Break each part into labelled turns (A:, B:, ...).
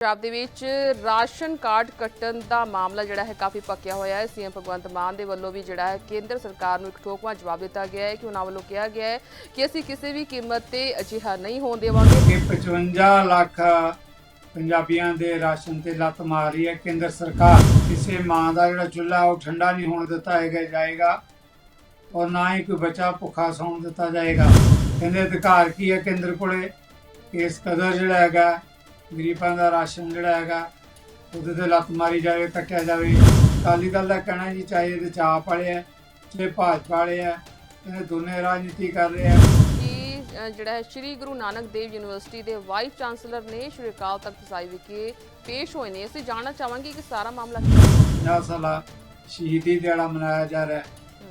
A: ਪੰਜਾਬ ਦੇ ਵਿੱਚ ration card ਕੱਟਣ ਦਾ ਮਾਮਲਾ ਜਿਹੜਾ ਹੈ ਕਾਫੀ ਪੱਕਿਆ ਹੋਇਆ ਹੈ। ਸੀਐਮ ਭਗਵੰਤ ਮਾਨ ਦੇ ਵੱਲੋਂ ਵੀ ਜਿਹੜਾ ਹੈ ਕੇਂਦਰ ਸਰਕਾਰ ਨੂੰ ਇੱਕ ਠੋਕਵਾਂ ਜਵਾਬ ਦਿੱਤਾ ਗਿਆ ਹੈ ਕਿ ਉਹਨਾਂ ਵੱਲੋਂ ਕਿਹਾ ਗਿਆ ਹੈ ਕਿ ਅਸੀਂ ਕਿਸੇ ਵੀ ਕੀਮਤ ਤੇ ਅਜਿਹਾ ਨਹੀਂ ਹੋਣ ਦੇਵਾਂਗੇ।
B: ਕਿ 55 ਲੱਖ ਪੰਜਾਬੀਆਂ ਦੇ ਰਾਸ਼ਨ ਤੇ ਲੱਤ ਮਾਰ ਰਹੀ ਹੈ। ਕੇਂਦਰ ਸਰਕਾਰ ਕਿਸੇ ਮਾਂ ਦਾ ਜਿਹੜਾ ਚੁੱਲ੍ਹਾ, ਉਹ ਠੰਡਾ ਨਹੀਂ ਹੋਣ ਦਿੱਤਾ ਹੈਗਾ, ਜਾਏਗਾ। ਔਰ ਨਾ ਹੀ ਕੋਈ ਬੱਚਾ ਭੁੱਖਾ ਸੌਣ ਦਿੱਤਾ ਜਾਏਗਾ। ਕਹਿੰਦੇ ਅਧਿਕਾਰ ਕੀ ਹੈ ਕੇਂਦਰ ਕੋਲੇ? ਇਸ ਕਦਰ ਜਿਹੜਾ ਹੈਗਾ ਗਰੀਬਾਂ ਦਾ ਰਾਸ਼ਨ ਜਿਹੜਾ ਹੈਗਾ ਉਹਦੇ ਤੇ ਲੱਤ ਮਾਰੀ ਜਾਵੇ ਕੱਟਿਆ ਜਾਵੇ। ਅਕਾਲੀ ਦਲ ਦਾ ਕਹਿਣਾ ਜੀ ਚਾਹੇ ਇਹਦੇ ਚਾਪ ਵਾਲੇ ਆ ਚਾਹੇ ਭਾਜਪਾ ਵਾਲੇ ਆ ਇਹ ਦੋਨੇ ਰਾਜਨੀਤੀ ਕਰ ਰਹੇ ਆ।
A: ਜਿਹੜਾ ਹੈ ਸ੍ਰੀ ਗੁਰੂ ਨਾਨਕ ਦੇਵ ਯੂਨੀਵਰਸਿਟੀ ਦੇ ਵਾਈਸ ਚਾਂਸਲਰ ਨੇ ਸ਼੍ਰੀ ਅਕਾਲ ਤਖਤ ਸਾਹਿਬ ਵਿਖੇ ਪੇਸ਼ ਹੋਏ ਨੇ। ਅਸੀਂ ਜਾਣਨਾ ਚਾਹਾਂਗੇ ਕਿ ਸਾਰਾ ਮਾਮਲਾ ਕੀ ਹੈ।
B: 50 ਸਾਲਾ ਸ਼ਹੀਦੀ ਦਿਹਾੜਾ ਮਨਾਇਆ ਜਾ ਰਿਹਾ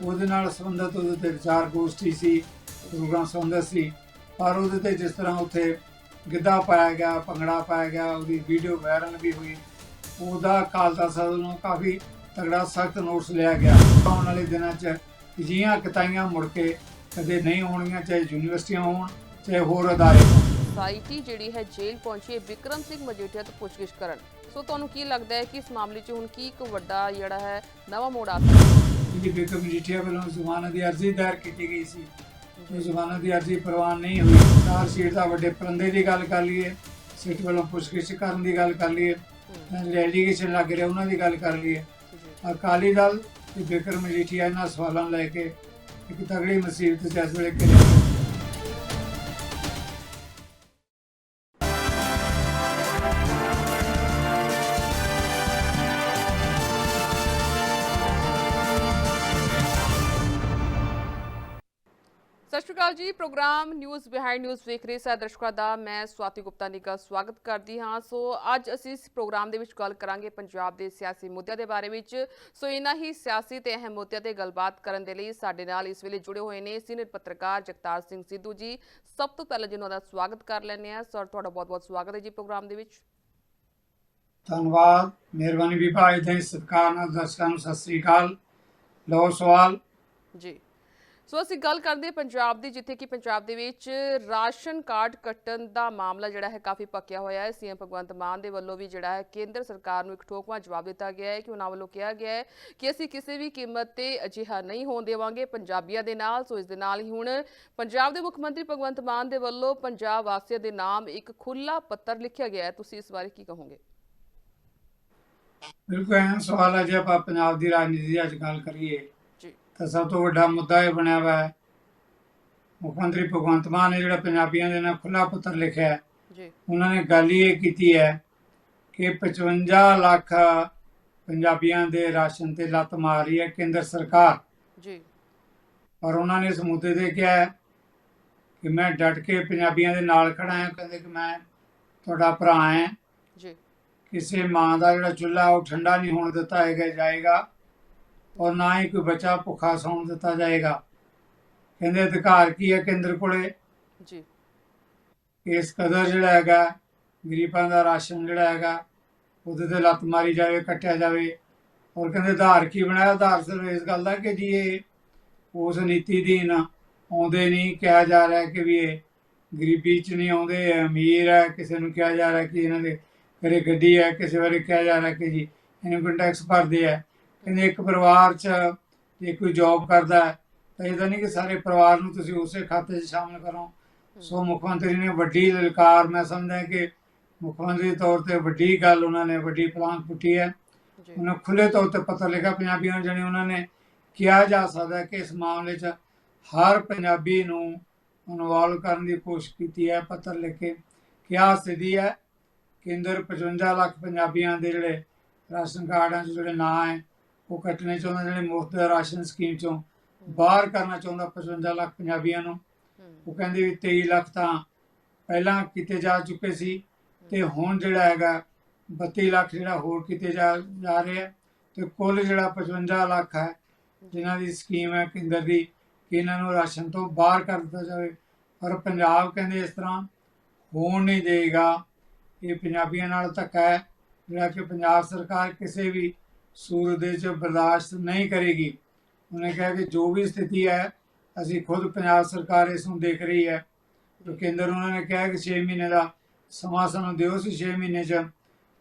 B: ਉਹਦੇ ਨਾਲ ਸੰਬੰਧਿਤ ਉਹਦੇ ਤੇ ਵਿਚਾਰ ਗੋਸ਼ਟੀ ਸੀ ਪ੍ਰੋਗਰਾਮ ਸੰਬੰਧਿਤ ਸੀ। ਪਰ ਉਹਦੇ ਤੇ ਜਿਸ ਤਰ੍ਹਾਂ ਉੱਥੇ ਗਿੱਧਾ ਪਾਇਆ ਗਿਆ ਭੰਗੜਾ ਪਾਇਆ ਗਿਆ ਉਹਦੀ ਵੀਡੀਓ ਵਾਇਰਲ ਵੀ ਹੋਈ। ਉਹਦਾ ਖਾਲਸਾ ਸਭਾ ਨੂੰ ਕਾਫੀ ਤਗੜਾ ਸਖਤ ਨੋਟਿਸ ਲਿਆ ਗਿਆ। ਆਉਣ ਵਾਲੇ ਦਿਨਾਂ 'ਚ ਅਜਿਹੀਆਂ ਕਿਤਾਈਆਂ ਮੁੜ ਕੇ ਕਦੇ ਨਹੀਂ ਹੋਣਗੀਆਂ ਚਾਹੇ ਯੂਨੀਵਰਸਿਟੀਆਂ ਹੋਣ ਚਾਹੇ ਹੋਰ ਅਦਾਰੇ
A: ਸੋਸਾਇਟੀ ਜਿਹੜੀ ਹੈ ਜੇਲ੍ਹ ਪਹੁੰਚੀ ਹੈ ਵਿਕਰਮ ਸਿੰਘ ਮਜੀਠੀਆ ਤੋਂ ਪੁੱਛਗਿੱਛ ਕਰਨ। ਸੋ ਤੁਹਾਨੂੰ ਕੀ ਲੱਗਦਾ ਹੈ ਕਿ ਇਸ ਮਾਮਲੇ 'ਚ ਹੁਣ ਕੀ ਇੱਕ ਵੱਡਾ ਜਿਹੜਾ ਹੈ ਨਵਾਂ ਮੋੜ ਆ ਸਕਦਾ ਹੈ
B: ਜਿਹੜੀ ਬੇਗਮ ਮਜੀਠੀਆ ਵੱਲੋਂ ਜ਼ਮਾਨਤ ਦੀ ਅਰਜ਼ੀ ਦਾਇਰ ਕੀਤੀ ਗਈ ਸੀ। ਉਹ ਦੀ ਅਰਜ਼ੀ ਪ੍ਰਵਾਨ ਨਹੀਂ ਹੋਈ ਚਾਰ ਸੀਟ ਦਾ ਵੱਡੇ ਪਰੰਦੇ ਦੀ ਗੱਲ ਕਰ ਲਈਏ ਸਿੱਟ ਵੱਲੋਂ ਪੁੱਛਗਿੱਛ ਕਰਨ ਦੀ ਗੱਲ ਕਰ ਲਈਏ ਜਿਹੜੇ ਐਲੀਗੇਸ਼ਨ ਲੱਗ ਰਿਹਾ ਉਹਨਾਂ ਦੀ ਗੱਲ ਕਰ ਲਈਏ। ਅਕਾਲੀ ਦਲ ਤੇ ਬਿਕਰਮ ਮਜੀਠੀਆ ਇਹਨਾਂ ਸਵਾਲਾਂ ਲੈ ਕੇ ਇੱਕ ਤਗੜੀ ਮੁਸੀਬਤ ਜਿਸ ਵੇਲੇ ਘਿਰੇ
A: ਜੀ ਪ੍ਰੋਗਰਾਮ ਨਿਊਜ਼ ਬਿਹਾਈਂਡ ਨਿਊਜ਼ ਵੇਖ ਰਹੇ ਸਾਰੇ ਦਰਸ਼ਕਾਂ ਦਾ ਮੈਂ ਸਵਾਤੀ ਗੁਪਤਾ ਨਿੱਘਾ ਸਵਾਗਤ ਕਰਦੀ ਹਾਂ। ਸੋ ਅੱਜ ਅਸੀਂ ਇਸ ਪ੍ਰੋਗਰਾਮ ਦੇ ਵਿੱਚ ਗੱਲ ਕਰਾਂਗੇ ਪੰਜਾਬ ਦੇ ਸਿਆਸੀ ਮੁੱਦਿਆਂ ਦੇ ਬਾਰੇ ਵਿੱਚ। ਸੋ ਇਹਨਾਂ ਹੀ ਸਿਆਸੀ ਤੇ ਅਹਿਮ ਮੁੱਦਿਆਂ ਤੇ ਗੱਲਬਾਤ ਕਰਨ ਦੇ ਲਈ ਸਾਡੇ ਨਾਲ ਇਸ ਵੇਲੇ ਜੁੜੇ ਹੋਏ ਨੇ ਸੀਨੀਅਰ ਪੱਤਰਕਾਰ ਜਗਤਾਰ ਸਿੰਘ ਸਿੱਧੂ ਜੀ। ਸਭ ਤੋਂ ਪਹਿਲਾਂ ਜਿਨ੍ਹਾਂ ਦਾ ਸਵਾਗਤ ਕਰ ਲੈਂਦੇ ਆ ਸਰ ਤੁਹਾਡਾ ਬਹੁਤ-ਬਹੁਤ ਸਵਾਗਤ ਹੈ ਜੀ ਪ੍ਰੋਗਰਾਮ ਦੇ ਵਿੱਚ।
B: ਧੰਨਵਾਦ। ਮਿਹਰਬਾਨੀ ਵਿਭਾਗ ਦੇ ਸਤਿਕਾਰ ਨਾਲ ਦਰਸ਼ਕਾਂ ਨੂੰ ਸਤਿ ਸ੍ਰੀ ਅਕਾਲ। ਲਓ ਸਵਾਲ।
A: ਜੀ। ਸੋ ਅਸੀਂ ਗੱਲ ਕਰਦੇ ਹਾਂ ਪੰਜਾਬ ਦੀ, ਜਿੱਥੇ ਕਿ ਪੰਜਾਬ ਦੇ ਵਿੱਚ ਰਾਸ਼ਨ ਕਾਰਡ ਕੱਟਣ ਦਾ ਮਾਮਲਾ ਜਿਹੜਾ ਹੈ ਕਾਫੀ ਪੱਕਿਆ ਹੋਇਆ ਹੈ। ਸੀਐਮ ਭਗਵੰਤ ਮਾਨ ਦੇ ਵੱਲੋਂ ਵੀ ਜਿਹੜਾ ਹੈ ਕੇਂਦਰ ਸਰਕਾਰ ਨੂੰ ਇੱਕ ਠੋਕਵਾਂ ਜਵਾਬ ਦਿੱਤਾ ਗਿਆ ਹੈ ਕਿ ਉਹਨਾਂ ਵੱਲੋਂ ਕਿਹਾ ਗਿਆ ਹੈ ਕਿ ਅਸੀਂ ਕਿਸੇ ਵੀ ਕੀਮਤ ਤੇ ਅਜਿਹਾ ਨਹੀਂ ਹੋਣ ਦੇਵਾਂਗੇ ਪੰਜਾਬੀਆਂ ਦੇ ਨਾਲ। ਸੋ ਇਸ ਦੇ ਨਾਲ ਹੀ ਹੁਣ ਪੰਜਾਬ ਦੇ ਮੁੱਖ ਮੰਤਰੀ ਭਗਵੰਤ ਮਾਨ ਦੇ ਵੱਲੋਂ ਪੰਜਾਬ ਵਾਸੀਆਂ ਦੇ ਨਾਮ ਇੱਕ ਖੁੱਲਾ ਪੱਤਰ ਲਿਖਿਆ ਗਿਆ ਹੈ। ਤੁਸੀਂ ਇਸ ਬਾਰੇ ਕੀ ਕਹੋਗੇ?
B: ਬਿਲਕੁਲ ਐਂ ਸਵਾਲ ਹੈ ਜੇ ਆਪਾਂ ਪੰਜਾਬ ਦੀ ਰਾਜਨੀਤੀ ਦੀ ਅੱਜ ਗੱਲ ਕਰੀਏ ਤਾਂ ਸਭ ਤੋਂ ਵੱਡਾ ਮੁੱਦਾ ਇਹ ਬਣਿਆ ਹੋਇਆ ਹੈ। ਮੁੱਖ ਮੰਤਰੀ ਭਗਵੰਤ ਮਾਨ ਨੇ ਜਿਹੜਾ ਪੰਜਾਬੀਆਂ ਦੇ ਨਾਲ ਖੁੱਲਾ ਪੱਤਰ ਲਿਖਿਆ ਹੈ
A: ਜੀ।
B: ਉਹਨਾਂ ਨੇ ਗੱਲ ਹੀ ਇਹ ਕੀਤੀ ਹੈ ਕਿ 55 ਲੱਖ ਪੰਜਾਬੀਆਂ ਦੇ ਰਾਸ਼ਨ ਤੇ ਲੱਤ ਮਾਰ ਰਹੀ ਹੈ ਕੇਂਦਰ ਸਰਕਾਰ।
A: ਜੀ।
B: ਔਰ ਉਹਨਾਂ ਨੇ ਇਸ ਮੁੱਦੇ ਤੇ ਕਿਹਾ ਕਿ ਮੈਂ ਡਟ ਕੇ ਪੰਜਾਬੀਆਂ ਦੇ ਨਾਲ ਖੜਾ ਹਾਂ ਕਹਿੰਦੇ ਕਿ ਮੈਂ ਤੁਹਾਡਾ ਭਰਾ ਹਾਂ।
A: ਜੀ।
B: ਕਿਸੇ ਮਾਂ ਦਾ ਜਿਹੜਾ ਚੁੱਲ੍ਹਾ ਉਹ ਠੰਡਾ ਨਹੀਂ ਹੋਣ ਦਿੱਤਾ ਹੈਗਾ ਜਾਏਗਾ। ਔਰ ਨਾ ਹੀ ਕੋਈ ਬੱਚਾ ਭੁੱਖਾ ਸੌਣ ਦਿੱਤਾ ਜਾਏਗਾ। ਕਹਿੰਦੇ ਅਧਿਕਾਰ ਕੀ ਹੈ ਕੇਂਦਰ ਕੋਲੇ?
A: ਜੀ।
B: ਇਸ ਕਦਰ ਜਿਹੜਾ ਹੈਗਾ ਗਰੀਬਾਂ ਦਾ ਰਾਸ਼ਨ ਜਿਹੜਾ ਹੈਗਾ ਉਹਦੇ ਤੇ ਲੱਤ ਮਾਰੀ ਜਾਵੇ ਕੱਟਿਆ ਜਾਵੇ। ਔਰ ਕਹਿੰਦੇ ਆਧਾਰ ਕੀ ਬਣਾਇਆ? ਆਧਾਰ ਸਿਰਫ ਇਸ ਗੱਲ ਦਾ ਕਿ ਜੀ ਇਹ ਉਸ ਨੀਤੀ ਅਧੀਨ ਆਉਂਦੇ ਨਹੀਂ ਕਿਹਾ ਜਾ ਰਿਹਾ ਕਿ ਵੀ ਇਹ ਗਰੀਬੀ ਚ ਨਹੀਂ ਆਉਂਦੇ ਅਮੀਰ ਹੈ ਕਿਸੇ ਨੂੰ ਕਿਹਾ ਜਾ ਰਿਹਾ ਕਿ ਇਹਨਾਂ ਦੇ ਘਰੇ ਗੱਡੀ ਹੈ ਕਿਸੇ ਬਾਰੇ ਕਿਹਾ ਜਾ ਰਿਹਾ ਕਿ ਜੀ ਇਨਕਮ ਟੈਕਸ ਭਰਦੇ ਆ ਕਹਿੰਦੇ ਇੱਕ ਪਰਿਵਾਰ ਚ ਜੇ ਕੋਈ ਜੌਬ ਕਰਦਾ ਹੈ ਤਾਂ ਇਹਦਾ ਨਹੀਂ ਕਿ ਸਾਰੇ ਪਰਿਵਾਰ ਨੂੰ ਤੁਸੀਂ ਉਸੇ ਖਾਤੇ 'ਚ ਸ਼ਾਮਲ ਕਰੋ। ਸੋ ਮੁੱਖ ਮੰਤਰੀ ਨੇ ਵੱਡੀ ਲਲਕਾਰ ਮੈਂ ਸਮਝਦਾ ਕਿ ਮੁੱਖ ਮੰਤਰੀ ਤੌਰ ਤੇ ਵੱਡੀ ਗੱਲ ਉਹਨਾਂ ਨੇ ਵੱਡੀ ਪਲਾਨ ਪੁੱਟੀ ਹੈ। ਉਹਨਾਂ ਖੁੱਲੇ ਤੌਰ ਤੇ ਪੱਤਰ ਲਿਖਿਆ ਪੰਜਾਬੀਆਂ ਨੂੰ ਜਣੇ ਉਹਨਾਂ ਨੇ ਕਿਹਾ ਜਾ ਸਕਦਾ ਕਿ ਇਸ ਮਾਮਲੇ 'ਚ ਹਰ ਪੰਜਾਬੀ ਨੂੰ ਇਨਵੋਲਵ ਕਰਨ ਦੀ ਕੋਸ਼ਿਸ਼ ਕੀਤੀ ਹੈ ਪੱਤਰ ਲਿਖ ਕੇ ਕਿਹਾ ਸਥਿਤੀ ਹੈ ਕੇਂਦਰ 55 ਲੱਖ ਪੰਜਾਬੀਆਂ ਦੇ ਜਿਹੜੇ ਰਾਸ਼ਨ ਕਾਰਡਾਂ 'ਚ ਜਿਹੜੇ ਨਾਂ ਹੈ ਉਹ ਕੱਟਣੇ ਚਾਹੁੰਦਾ ਜਿਹੜੇ ਮੁਫਤ ਰਾਸ਼ਨ ਸਕੀਮ 'ਚੋਂ ਬਾਹਰ ਕਰਨਾ ਚਾਹੁੰਦਾ 55 ਲੱਖ ਪੰਜਾਬੀਆਂ ਨੂੰ। ਉਹ ਕਹਿੰਦੇ ਵੀ 23 ਲੱਖ ਤਾਂ ਪਹਿਲਾਂ ਕੀਤੇ ਜਾ ਚੁੱਕੇ ਸੀ ਤੇ ਹੁਣ ਜਿਹੜਾ ਹੈਗਾ 32 ਲੱਖ ਜਿਹੜਾ ਹੋਰ ਕੀਤੇ ਜਾ ਜਾ ਰਹੇ ਤੇ ਕੁੱਲ ਜਿਹੜਾ 55 ਲੱਖ ਹੈ ਜਿਨ੍ਹਾਂ ਦੀ ਸਕੀਮ ਹੈ ਕੇਂਦਰ ਦੀ ਕਿ ਇਹਨਾਂ ਨੂੰ ਰਾਸ਼ਨ ਤੋਂ ਬਾਹਰ ਕਰ ਦਿੱਤਾ ਜਾਵੇ। ਪਰ ਪੰਜਾਬ ਕਹਿੰਦੇ ਇਸ ਤਰ੍ਹਾਂ ਹੋਣ ਨਹੀਂ ਦੇਗਾ। ਇਹ ਪੰਜਾਬੀਆਂ ਨਾਲ ਧੱਕਾ ਹੈ। ਜਿਹੜਾ ਕਿ ਪੰਜਾਬ ਸਰਕਾਰ ਕਿਸੇ ਵੀ ਸੂਰਤ ਦੇ ਚ ਬਰਦਾਸ਼ਤ ਨਹੀਂ ਕਰੇਗੀ। ਉਹਨੇ ਕਿਹਾ ਕਿ ਜੋ ਵੀ ਸਥਿਤੀ ਹੈ ਅਸੀਂ ਖੁਦ ਪੰਜਾਬ ਸਰਕਾਰ ਇਸ ਨੂੰ ਦੇਖ ਰਹੀ ਹੈ। ਜੋ ਕੇਂਦਰ ਉਹਨਾਂ ਨੇ ਕਿਹਾ ਕਿ 6 ਮਹੀਨੇ ਦਾ ਸਮਾਂ ਸਾਨੂੰ ਦਿਓ ਸੀ 6 ਮਹੀਨੇ ਚ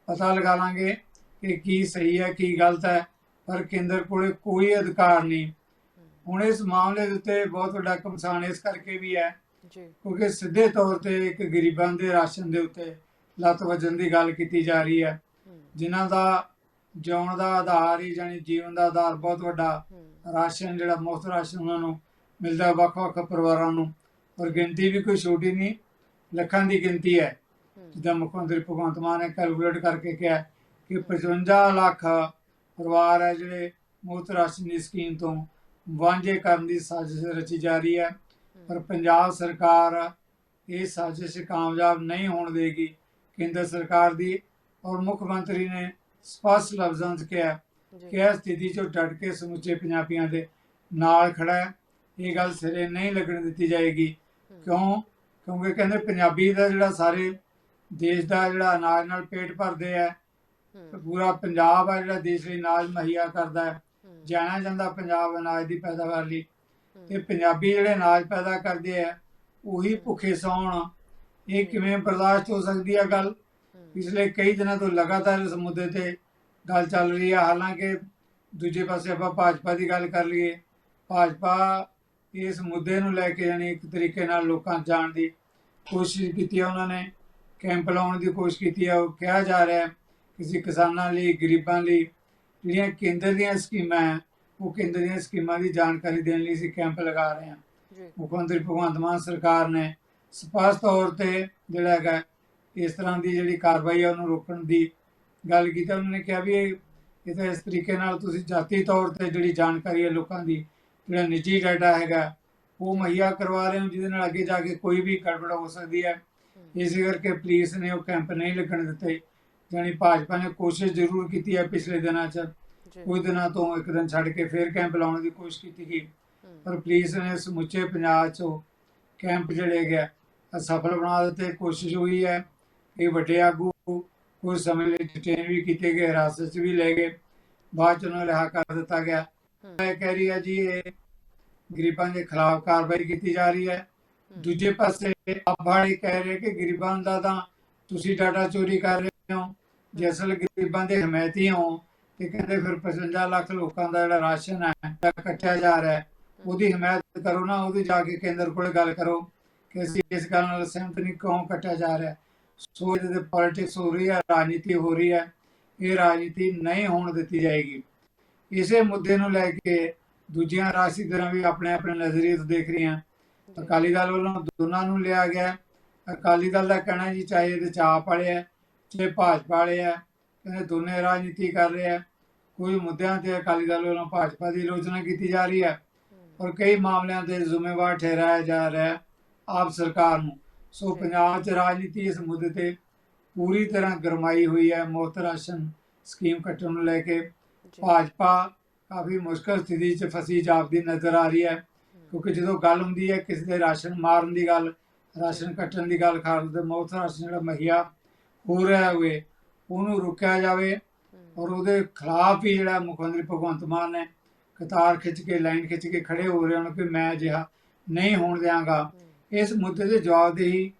B: ਪਤਾ ਲਗਾ ਲਾਂਗੇ ਕਿ ਕੀ ਸਹੀ ਹੈ ਕੀ ਗਲਤ ਹੈ ਪਰ ਕੇਂਦਰ ਕੋਲੇ ਕੋਈ ਅਧਿਕਾਰ ਨਹੀਂ। ਹੁਣ ਇਸ ਮਾਮਲੇ ਦੇ ਉੱਤੇ ਬਹੁਤ ਵੱਡਾ ਕਮਸਾਨ ਇਸ ਕਰਕੇ ਵੀ ਹੈ
A: ਜੀ।
B: ਕਿਉਂਕਿ ਸਿੱਧੇ ਤੌਰ ਤੇ ਇੱਕ ਗਰੀਬਾਂ ਦੇ ਰਾਸ਼ਨ ਦੇ ਉੱਤੇ ਲੱਤ ਵਜਣ ਦੀ ਗੱਲ ਕੀਤੀ ਜਾ ਰਹੀ ਹੂੰ। ਜਿਨ੍ਹਾਂ ਦਾ ਜਿਉਣ ਦਾ ਆਧਾਰ ਹੀ ਜਾਨੀ ਜੀਵਨ ਦਾ ਆਧਾਰ ਬਹੁਤ ਵੱਡਾ ਰਾਸ਼ਨ ਜਿਹੜਾ ਮੁਫਤ ਰਾਸ਼ਨ ਉਹਨਾਂ ਨੂੰ ਮਿਲਦਾ ਵੱਖ-ਵੱਖ ਪਰਿਵਾਰਾਂ ਨੂੰ। ਔਰ ਗਿਣਤੀ ਵੀ ਕੋਈ ਛੋਟੀ ਨਹੀਂ ਲੱਖਾਂ ਦੀ ਗਿਣਤੀ ਹੈ।
A: ਹੂੰ।
B: ਜਿੱਦਾਂ ਮੁੱਖ ਮੰਤਰੀ ਭਗਵੰਤ ਮਾਨ ਨੇ ਕੈਲਕੂਲੇਟ ਕਰਕੇ ਕਿਹਾ ਕਿ 55 ਲੱਖ ਪਰਿਵਾਰ ਹੈ ਜਿਹੜੇ ਮੁਫਤ ਰਾਸ਼ਨ ਦੀ ਸਕੀਮ ਤੋਂ ਵਾਂਝੇ ਕਰਨ ਦੀ ਸਾਜ਼ਿਸ਼ ਰਚੀ ਜਾ ਰਹੀ ਹੈ। ਪਰ ਪੰਜਾਬ ਸਰਕਾਰ ਇਹ ਸਾਜ਼ਿਸ਼ ਕਾਮਯਾਬ ਨਹੀਂ ਹੋਣ ਦੇਗੀ। ਕੇਂਦਰ ਸਰਕਾਰ ਦੀ ਔਰ ਮੁੱਖ ਮੰਤਰੀ ਨੇ ਸਪਸ਼ਟ ਲਫ਼ਜ਼ਾਂ 'ਚ ਕਿਹਾ ਕਿ ਇਸ ਸਥਿਤੀ 'ਚੋਂ ਡਟ ਕੇ ਸਮੁੱਚੇ ਪੰਜਾਬੀਆਂ ਦੇ ਨਾਲ ਖੜਾ ਹੈ। ਇਹ ਗੱਲ ਸਿਰੇ ਨਹੀਂ ਲੱਗਣ ਦਿੱਤੀ ਜਾਏਗੀ। ਕਿਉਂ? ਕਿਉਂਕਿ ਕਹਿੰਦੇ ਪੰਜਾਬੀ ਦਾ ਜਿਹੜਾ ਸਾਰੇ ਦੇਸ਼ ਦਾ ਜਿਹੜਾ ਅਨਾਜ ਨਾਲ ਪੇਟ ਭਰਦੇ ਹੂੰ। ਪੂਰਾ ਪੰਜਾਬ ਹੈ ਜਿਹੜਾ ਦੇਸ਼ ਲਈ ਅਨਾਜ ਮੁਹੱਈਆ ਕਰਦਾ ਹੈ। ਜਾਣਿਆ ਜਾਂਦਾ ਪੰਜਾਬ ਅਨਾਜ ਦੀ ਪੈਦਾਵਾਰ ਲਈ। ਤੇ ਪੰਜਾਬੀ ਜਿਹੜੇ ਅਨਾਜ ਪੈਦਾ ਕਰਦੇ ਆ ਉਹੀ ਭੁੱਖੇ ਸੌਣ। ਇਹ ਕਿਵੇਂ ਬਰਦਾਸ਼ਤ ਹੋ ਸਕਦੀ ਹੈ ਗੱਲ? ਪਿਛਲੇ ਕਈ ਦਿਨਾਂ ਤੋਂ ਲਗਾਤਾਰ ਇਸ ਮੁੱਦੇ ਤੇ ਗੱਲ ਚੱਲ ਰਹੀ ਹੈ ਹਾਲਾਂਕਿ ਦੂਜੇ ਪਾਸੇ ਆਪਾਂ ਭਾਜਪਾ ਦੀ ਗੱਲ ਕਰ ਲਈਏ ਭਾਜਪਾ ਇਸ ਮੁੱਦੇ ਨੂੰ ਲੈ ਕੇ ਯਾਨੀ ਇੱਕ ਤਰੀਕੇ ਨਾਲ ਲੋਕਾਂ ਜਾਣ ਦੀ ਕੋਸ਼ਿਸ਼ ਕੀਤੀ ਹੈ ਉਹਨਾਂ ਨੇ ਕੈਂਪ ਲਾਉਣ ਦੀ ਕੋਸ਼ਿਸ਼ ਕੀਤੀ ਹੈ ਉਹ ਕਿਹਾ ਜਾ ਰਿਹਾ ਹੈ ਕਿਸੇ ਕਿਸਾਨਾਂ ਲਈ ਗਰੀਬਾਂ ਲਈ ਜਿਹੜੀਆਂ ਕੇਂਦਰ ਦੀਆਂ ਸਕੀਮਾਂ ਹੈ ਉਹ ਕੇਂਦਰ ਦੀਆਂ ਸਕੀਮਾਂ ਦੀ ਜਾਣਕਾਰੀ ਦੇਣ ਲਈ ਅਸੀਂ ਕੈਂਪ ਲਗਾ ਰਹੇ ਹਾਂ। ਮੁੱਖ ਮੰਤਰੀ ਭਗਵੰਤ ਮਾਨ ਸਰਕਾਰ ਨੇ ਸਪਸ਼ਟ ਤੌਰ ਤੇ ਜਿਹੜਾ ਹੈਗਾ ਇਸ ਤਰ੍ਹਾਂ ਦੀ ਜਿਹੜੀ ਕਾਰਵਾਈ ਹੈ ਉਹਨੂੰ ਰੋਕਣ ਦੀ ਗੱਲ ਕੀਤੀ। ਉਹਨਾਂ ਨੇ ਕਿਹਾ ਵੀ ਇਹ ਇਹ ਤਾਂ ਇਸ ਤਰੀਕੇ ਨਾਲ ਤੁਸੀਂ ਜਾਤੀ ਤੌਰ ਤੇ ਜਿਹੜੀ ਜਾਣਕਾਰੀ ਹੈ ਲੋਕਾਂ ਦੀ ਜਿਹੜਾ ਨਿੱਜੀ ਡਾਟਾ ਹੈਗਾ ਉਹ ਮੁਹੱਈਆ ਕਰਵਾ ਰਹੇ ਹੋ ਜਿਹਦੇ ਨਾਲ ਅੱਗੇ ਜਾ ਕੇ ਕੋਈ ਵੀ ਗੜਬੜ ਹੋ ਸਕਦੀ ਹੈ। ਇਸੇ ਕਰਕੇ ਪੁਲਿਸ ਨੇ ਉਹ ਕੈਂਪ ਨਹੀਂ ਲੱਗਣ ਦਿੱਤੇ। ਜਾਣੀ ਭਾਜਪਾ ਨੇ ਕੋਸ਼ਿਸ਼ ਜ਼ਰੂਰ ਕੀਤੀ ਹੈ ਪਿਛਲੇ ਦਿਨਾਂ 'ਚ। ਕੁਝ ਦਿਨਾਂ ਤੋਂ ਇੱਕ ਦਿਨ ਛੱਡ ਕੇ ਫਿਰ ਕੈਂਪ ਲਾਉਣ ਦੀ ਕੋਸ਼ਿਸ਼ ਕੀਤੀ ਗਈ। ਪਰ ਪੁਲਿਸ ਨੇ ਸਮੁੱਚੇ ਪੰਜਾਬ 'ਚੋਂ ਕੈਂਪ ਜਿਹੜੇ ਗਿਆ ਸਫਲ ਬਣਾ ਦਿੱਤੇ। ਕੋਸ਼ਿਸ਼ ਹੋਈ ਹੈ ਇਹ ਵੱਡੇ ਆਗੂ ਕੁਝ ਸਮੇਂ ਲਈ ਡਿਟੇਨ ਵੀ ਕੀਤੇ ਗਏ ਹਿਰਾਸਤ 'ਚ ਵੀ ਲੈ ਗਏ ਬਾਅਦ 'ਚ ਉਹਨਾਂ ਨੂੰ ਰਿਹਾ ਕਰ ਦਿੱਤਾ ਗਿਆ। ਇਹ ਕਹਿ ਰਹੀ ਹੈ ਜੀ ਇਹ ਗਰੀਬਾਂ ਦੇ ਖਿਲਾਫ ਕਾਰਵਾਈ ਕੀਤੀ ਜਾ ਰਹੀ ਹੈ। ਦੂਜੇ ਪਾਸੇ ਆਬਾੜੀ ਕਹਿ ਰਹੇ ਕਿ ਗਰੀਬਾਂ ਦਾ ਤਾਂ ਤੁਸੀਂ ਡਾਟਾ ਚੋਰੀ ਕਰ ਰਹੇ ਹੋ। ਜੇ ਅਸਲ ਗਰੀਬਾਂ ਦੇ ਹਮਾਇਤੀ ਹੋ ਤੇ ਕਹਿੰਦੇ ਫਿਰ 55 ਲੱਖ ਲੋਕਾਂ ਦਾ ਜਿਹੜਾ ਰਾਸ਼ਨ ਹੈ ਕੱਟਿਆ ਜਾ ਰਿਹਾ ਹੈ ਉਹਦੀ ਹਮਾਇਤ ਕਰੋ ਨਾ ਉਹਦੀ ਜਾ ਕੇ ਕੇਂਦਰ ਕੋਲ ਗੱਲ ਕਰੋ ਕਿ ਅਸੀਂ ਇਸ ਗੱਲ ਨਾਲ ਸਹਿਮਤ ਨਹੀਂ ਕਿਉਂ ਕੱਟਿਆ ਜਾ ਰਿਹਾ ਹੈ। ਸੋ ਇਹਦੇ ਪੋਲਿਟਿਕਸ ਹੋ ਰਹੀ ਹੈ, ਰਾਜਨੀਤੀ ਹੋ ਰਹੀ ਹੈ, ਇਹ ਰਾਜਨੀਤੀ ਨਹੀਂ ਹੋਣ ਦਿੱਤੀ ਜਾਏਗੀ। ਇਸੇ ਮੁੱਦੇ ਨੂੰ ਲੈ ਕੇ ਦੂਜੀਆਂ ਰਾਸ਼ੀ ਵੀ ਆਪਣੇ ਆਪਣੇ ਨਜ਼ਰੀਏ ਤੋਂ ਦੇਖ ਰਹੀਆਂ। ਅਕਾਲੀ ਦਲ ਵੱਲੋਂ ਦੋਨਾਂ ਨੂੰ ਲਿਆ ਗਿਆ। ਅਕਾਲੀ ਦਲ ਦਾ ਕਹਿਣਾ ਜੀ, ਚਾਹੇ ਇਹਦੇ ਚ ਆਪ ਵਾਲੇ ਆ ਚਾਹੇ ਭਾਜਪਾ ਵਾਲੇ ਆ ਕਹਿੰਦੇ ਦੋਨੇ ਰਾਜਨੀਤੀ ਕਰ ਰਹੇ ਆ ਕੋਈ ਮੁੱਦਿਆਂ ਤੇ ਅਕਾਲੀ ਦਲ ਵੱਲੋਂ ਭਾਜਪਾ ਦੀ ਆਲੋਚਨਾ ਕੀਤੀ ਜਾ ਰਹੀ ਹੈ। ਔਰ ਕਈ ਮਾਮਲਿਆਂ ਤੇ ਜ਼ਿੰਮੇਵਾਰ ਠਹਿਰਾਇਆ ਜਾ ਰਿਹਾ ਆਪ ਸਰਕਾਰ ਨੂੰ। ਸੋ। ਪੰਜਾਬ 'ਚ ਰਾਜਨੀਤੀ ਇਸ ਮੁੱਦੇ ਤੇ ਪੂਰੀ ਤਰ੍ਹਾਂ ਗਰਮਾਈ ਹੋਈ ਹੈ। ਮੁਫਤ ਰਾਸ਼ਨ ਸਕੀਮ ਕੱਟਣ ਨੂੰ ਲੈ ਕੇ ਭਾਜਪਾ ਕਾਫੀ ਮੁਸ਼ਕਲ ਸਥਿਤੀ 'ਚ ਫਸੀ ਜਾਪਦੀ ਨਜ਼ਰ ਆ ਰਹੀ ਹੈ। ਕਿਉਂਕਿ ਜਦੋਂ ਗੱਲ ਹੁੰਦੀ ਹੈ ਕਿਸੇ ਦੇ ਰਾਸ਼ਨ ਮਾਰਨ ਦੀ ਗੱਲ ਰਾਸ਼ਨ ਕੱਟਣ ਦੀ ਗੱਲ ਖਾਣ ਦੇ ਮੁਫਤ ਰਾਸ਼ਨ ਜਿਹੜਾ ਮੁਹੱਈਆ ਹੋ ਰਿਹਾ ਹੋਵੇ ਉਹਨੂੰ ਰੁਕਿਆ ਜਾਵੇ ਔਰ ਉਹਦੇ ਖਿਲਾਫ ਹੀ ਜਿਹੜਾ ਮੁੱਖ ਮੰਤਰੀ ਭਗਵੰਤ ਮਾਨ ਨੇ ਕਤਾਰ ਖਿੱਚ ਕੇ ਲਾਈਨ ਖਿੱਚ ਕੇ ਖੜੇ ਹੋ ਰਹੇ ਹਨ ਕਿ ਮੈਂ ਅਜਿਹਾ ਨਹੀਂ ਹੋਣ ਦਿਆਂਗਾ।
A: ਹੂੰ,
B: ਇਸ ਮੁੱਦੇ ਦੇ ਜਵਾਬਦੇਹੀ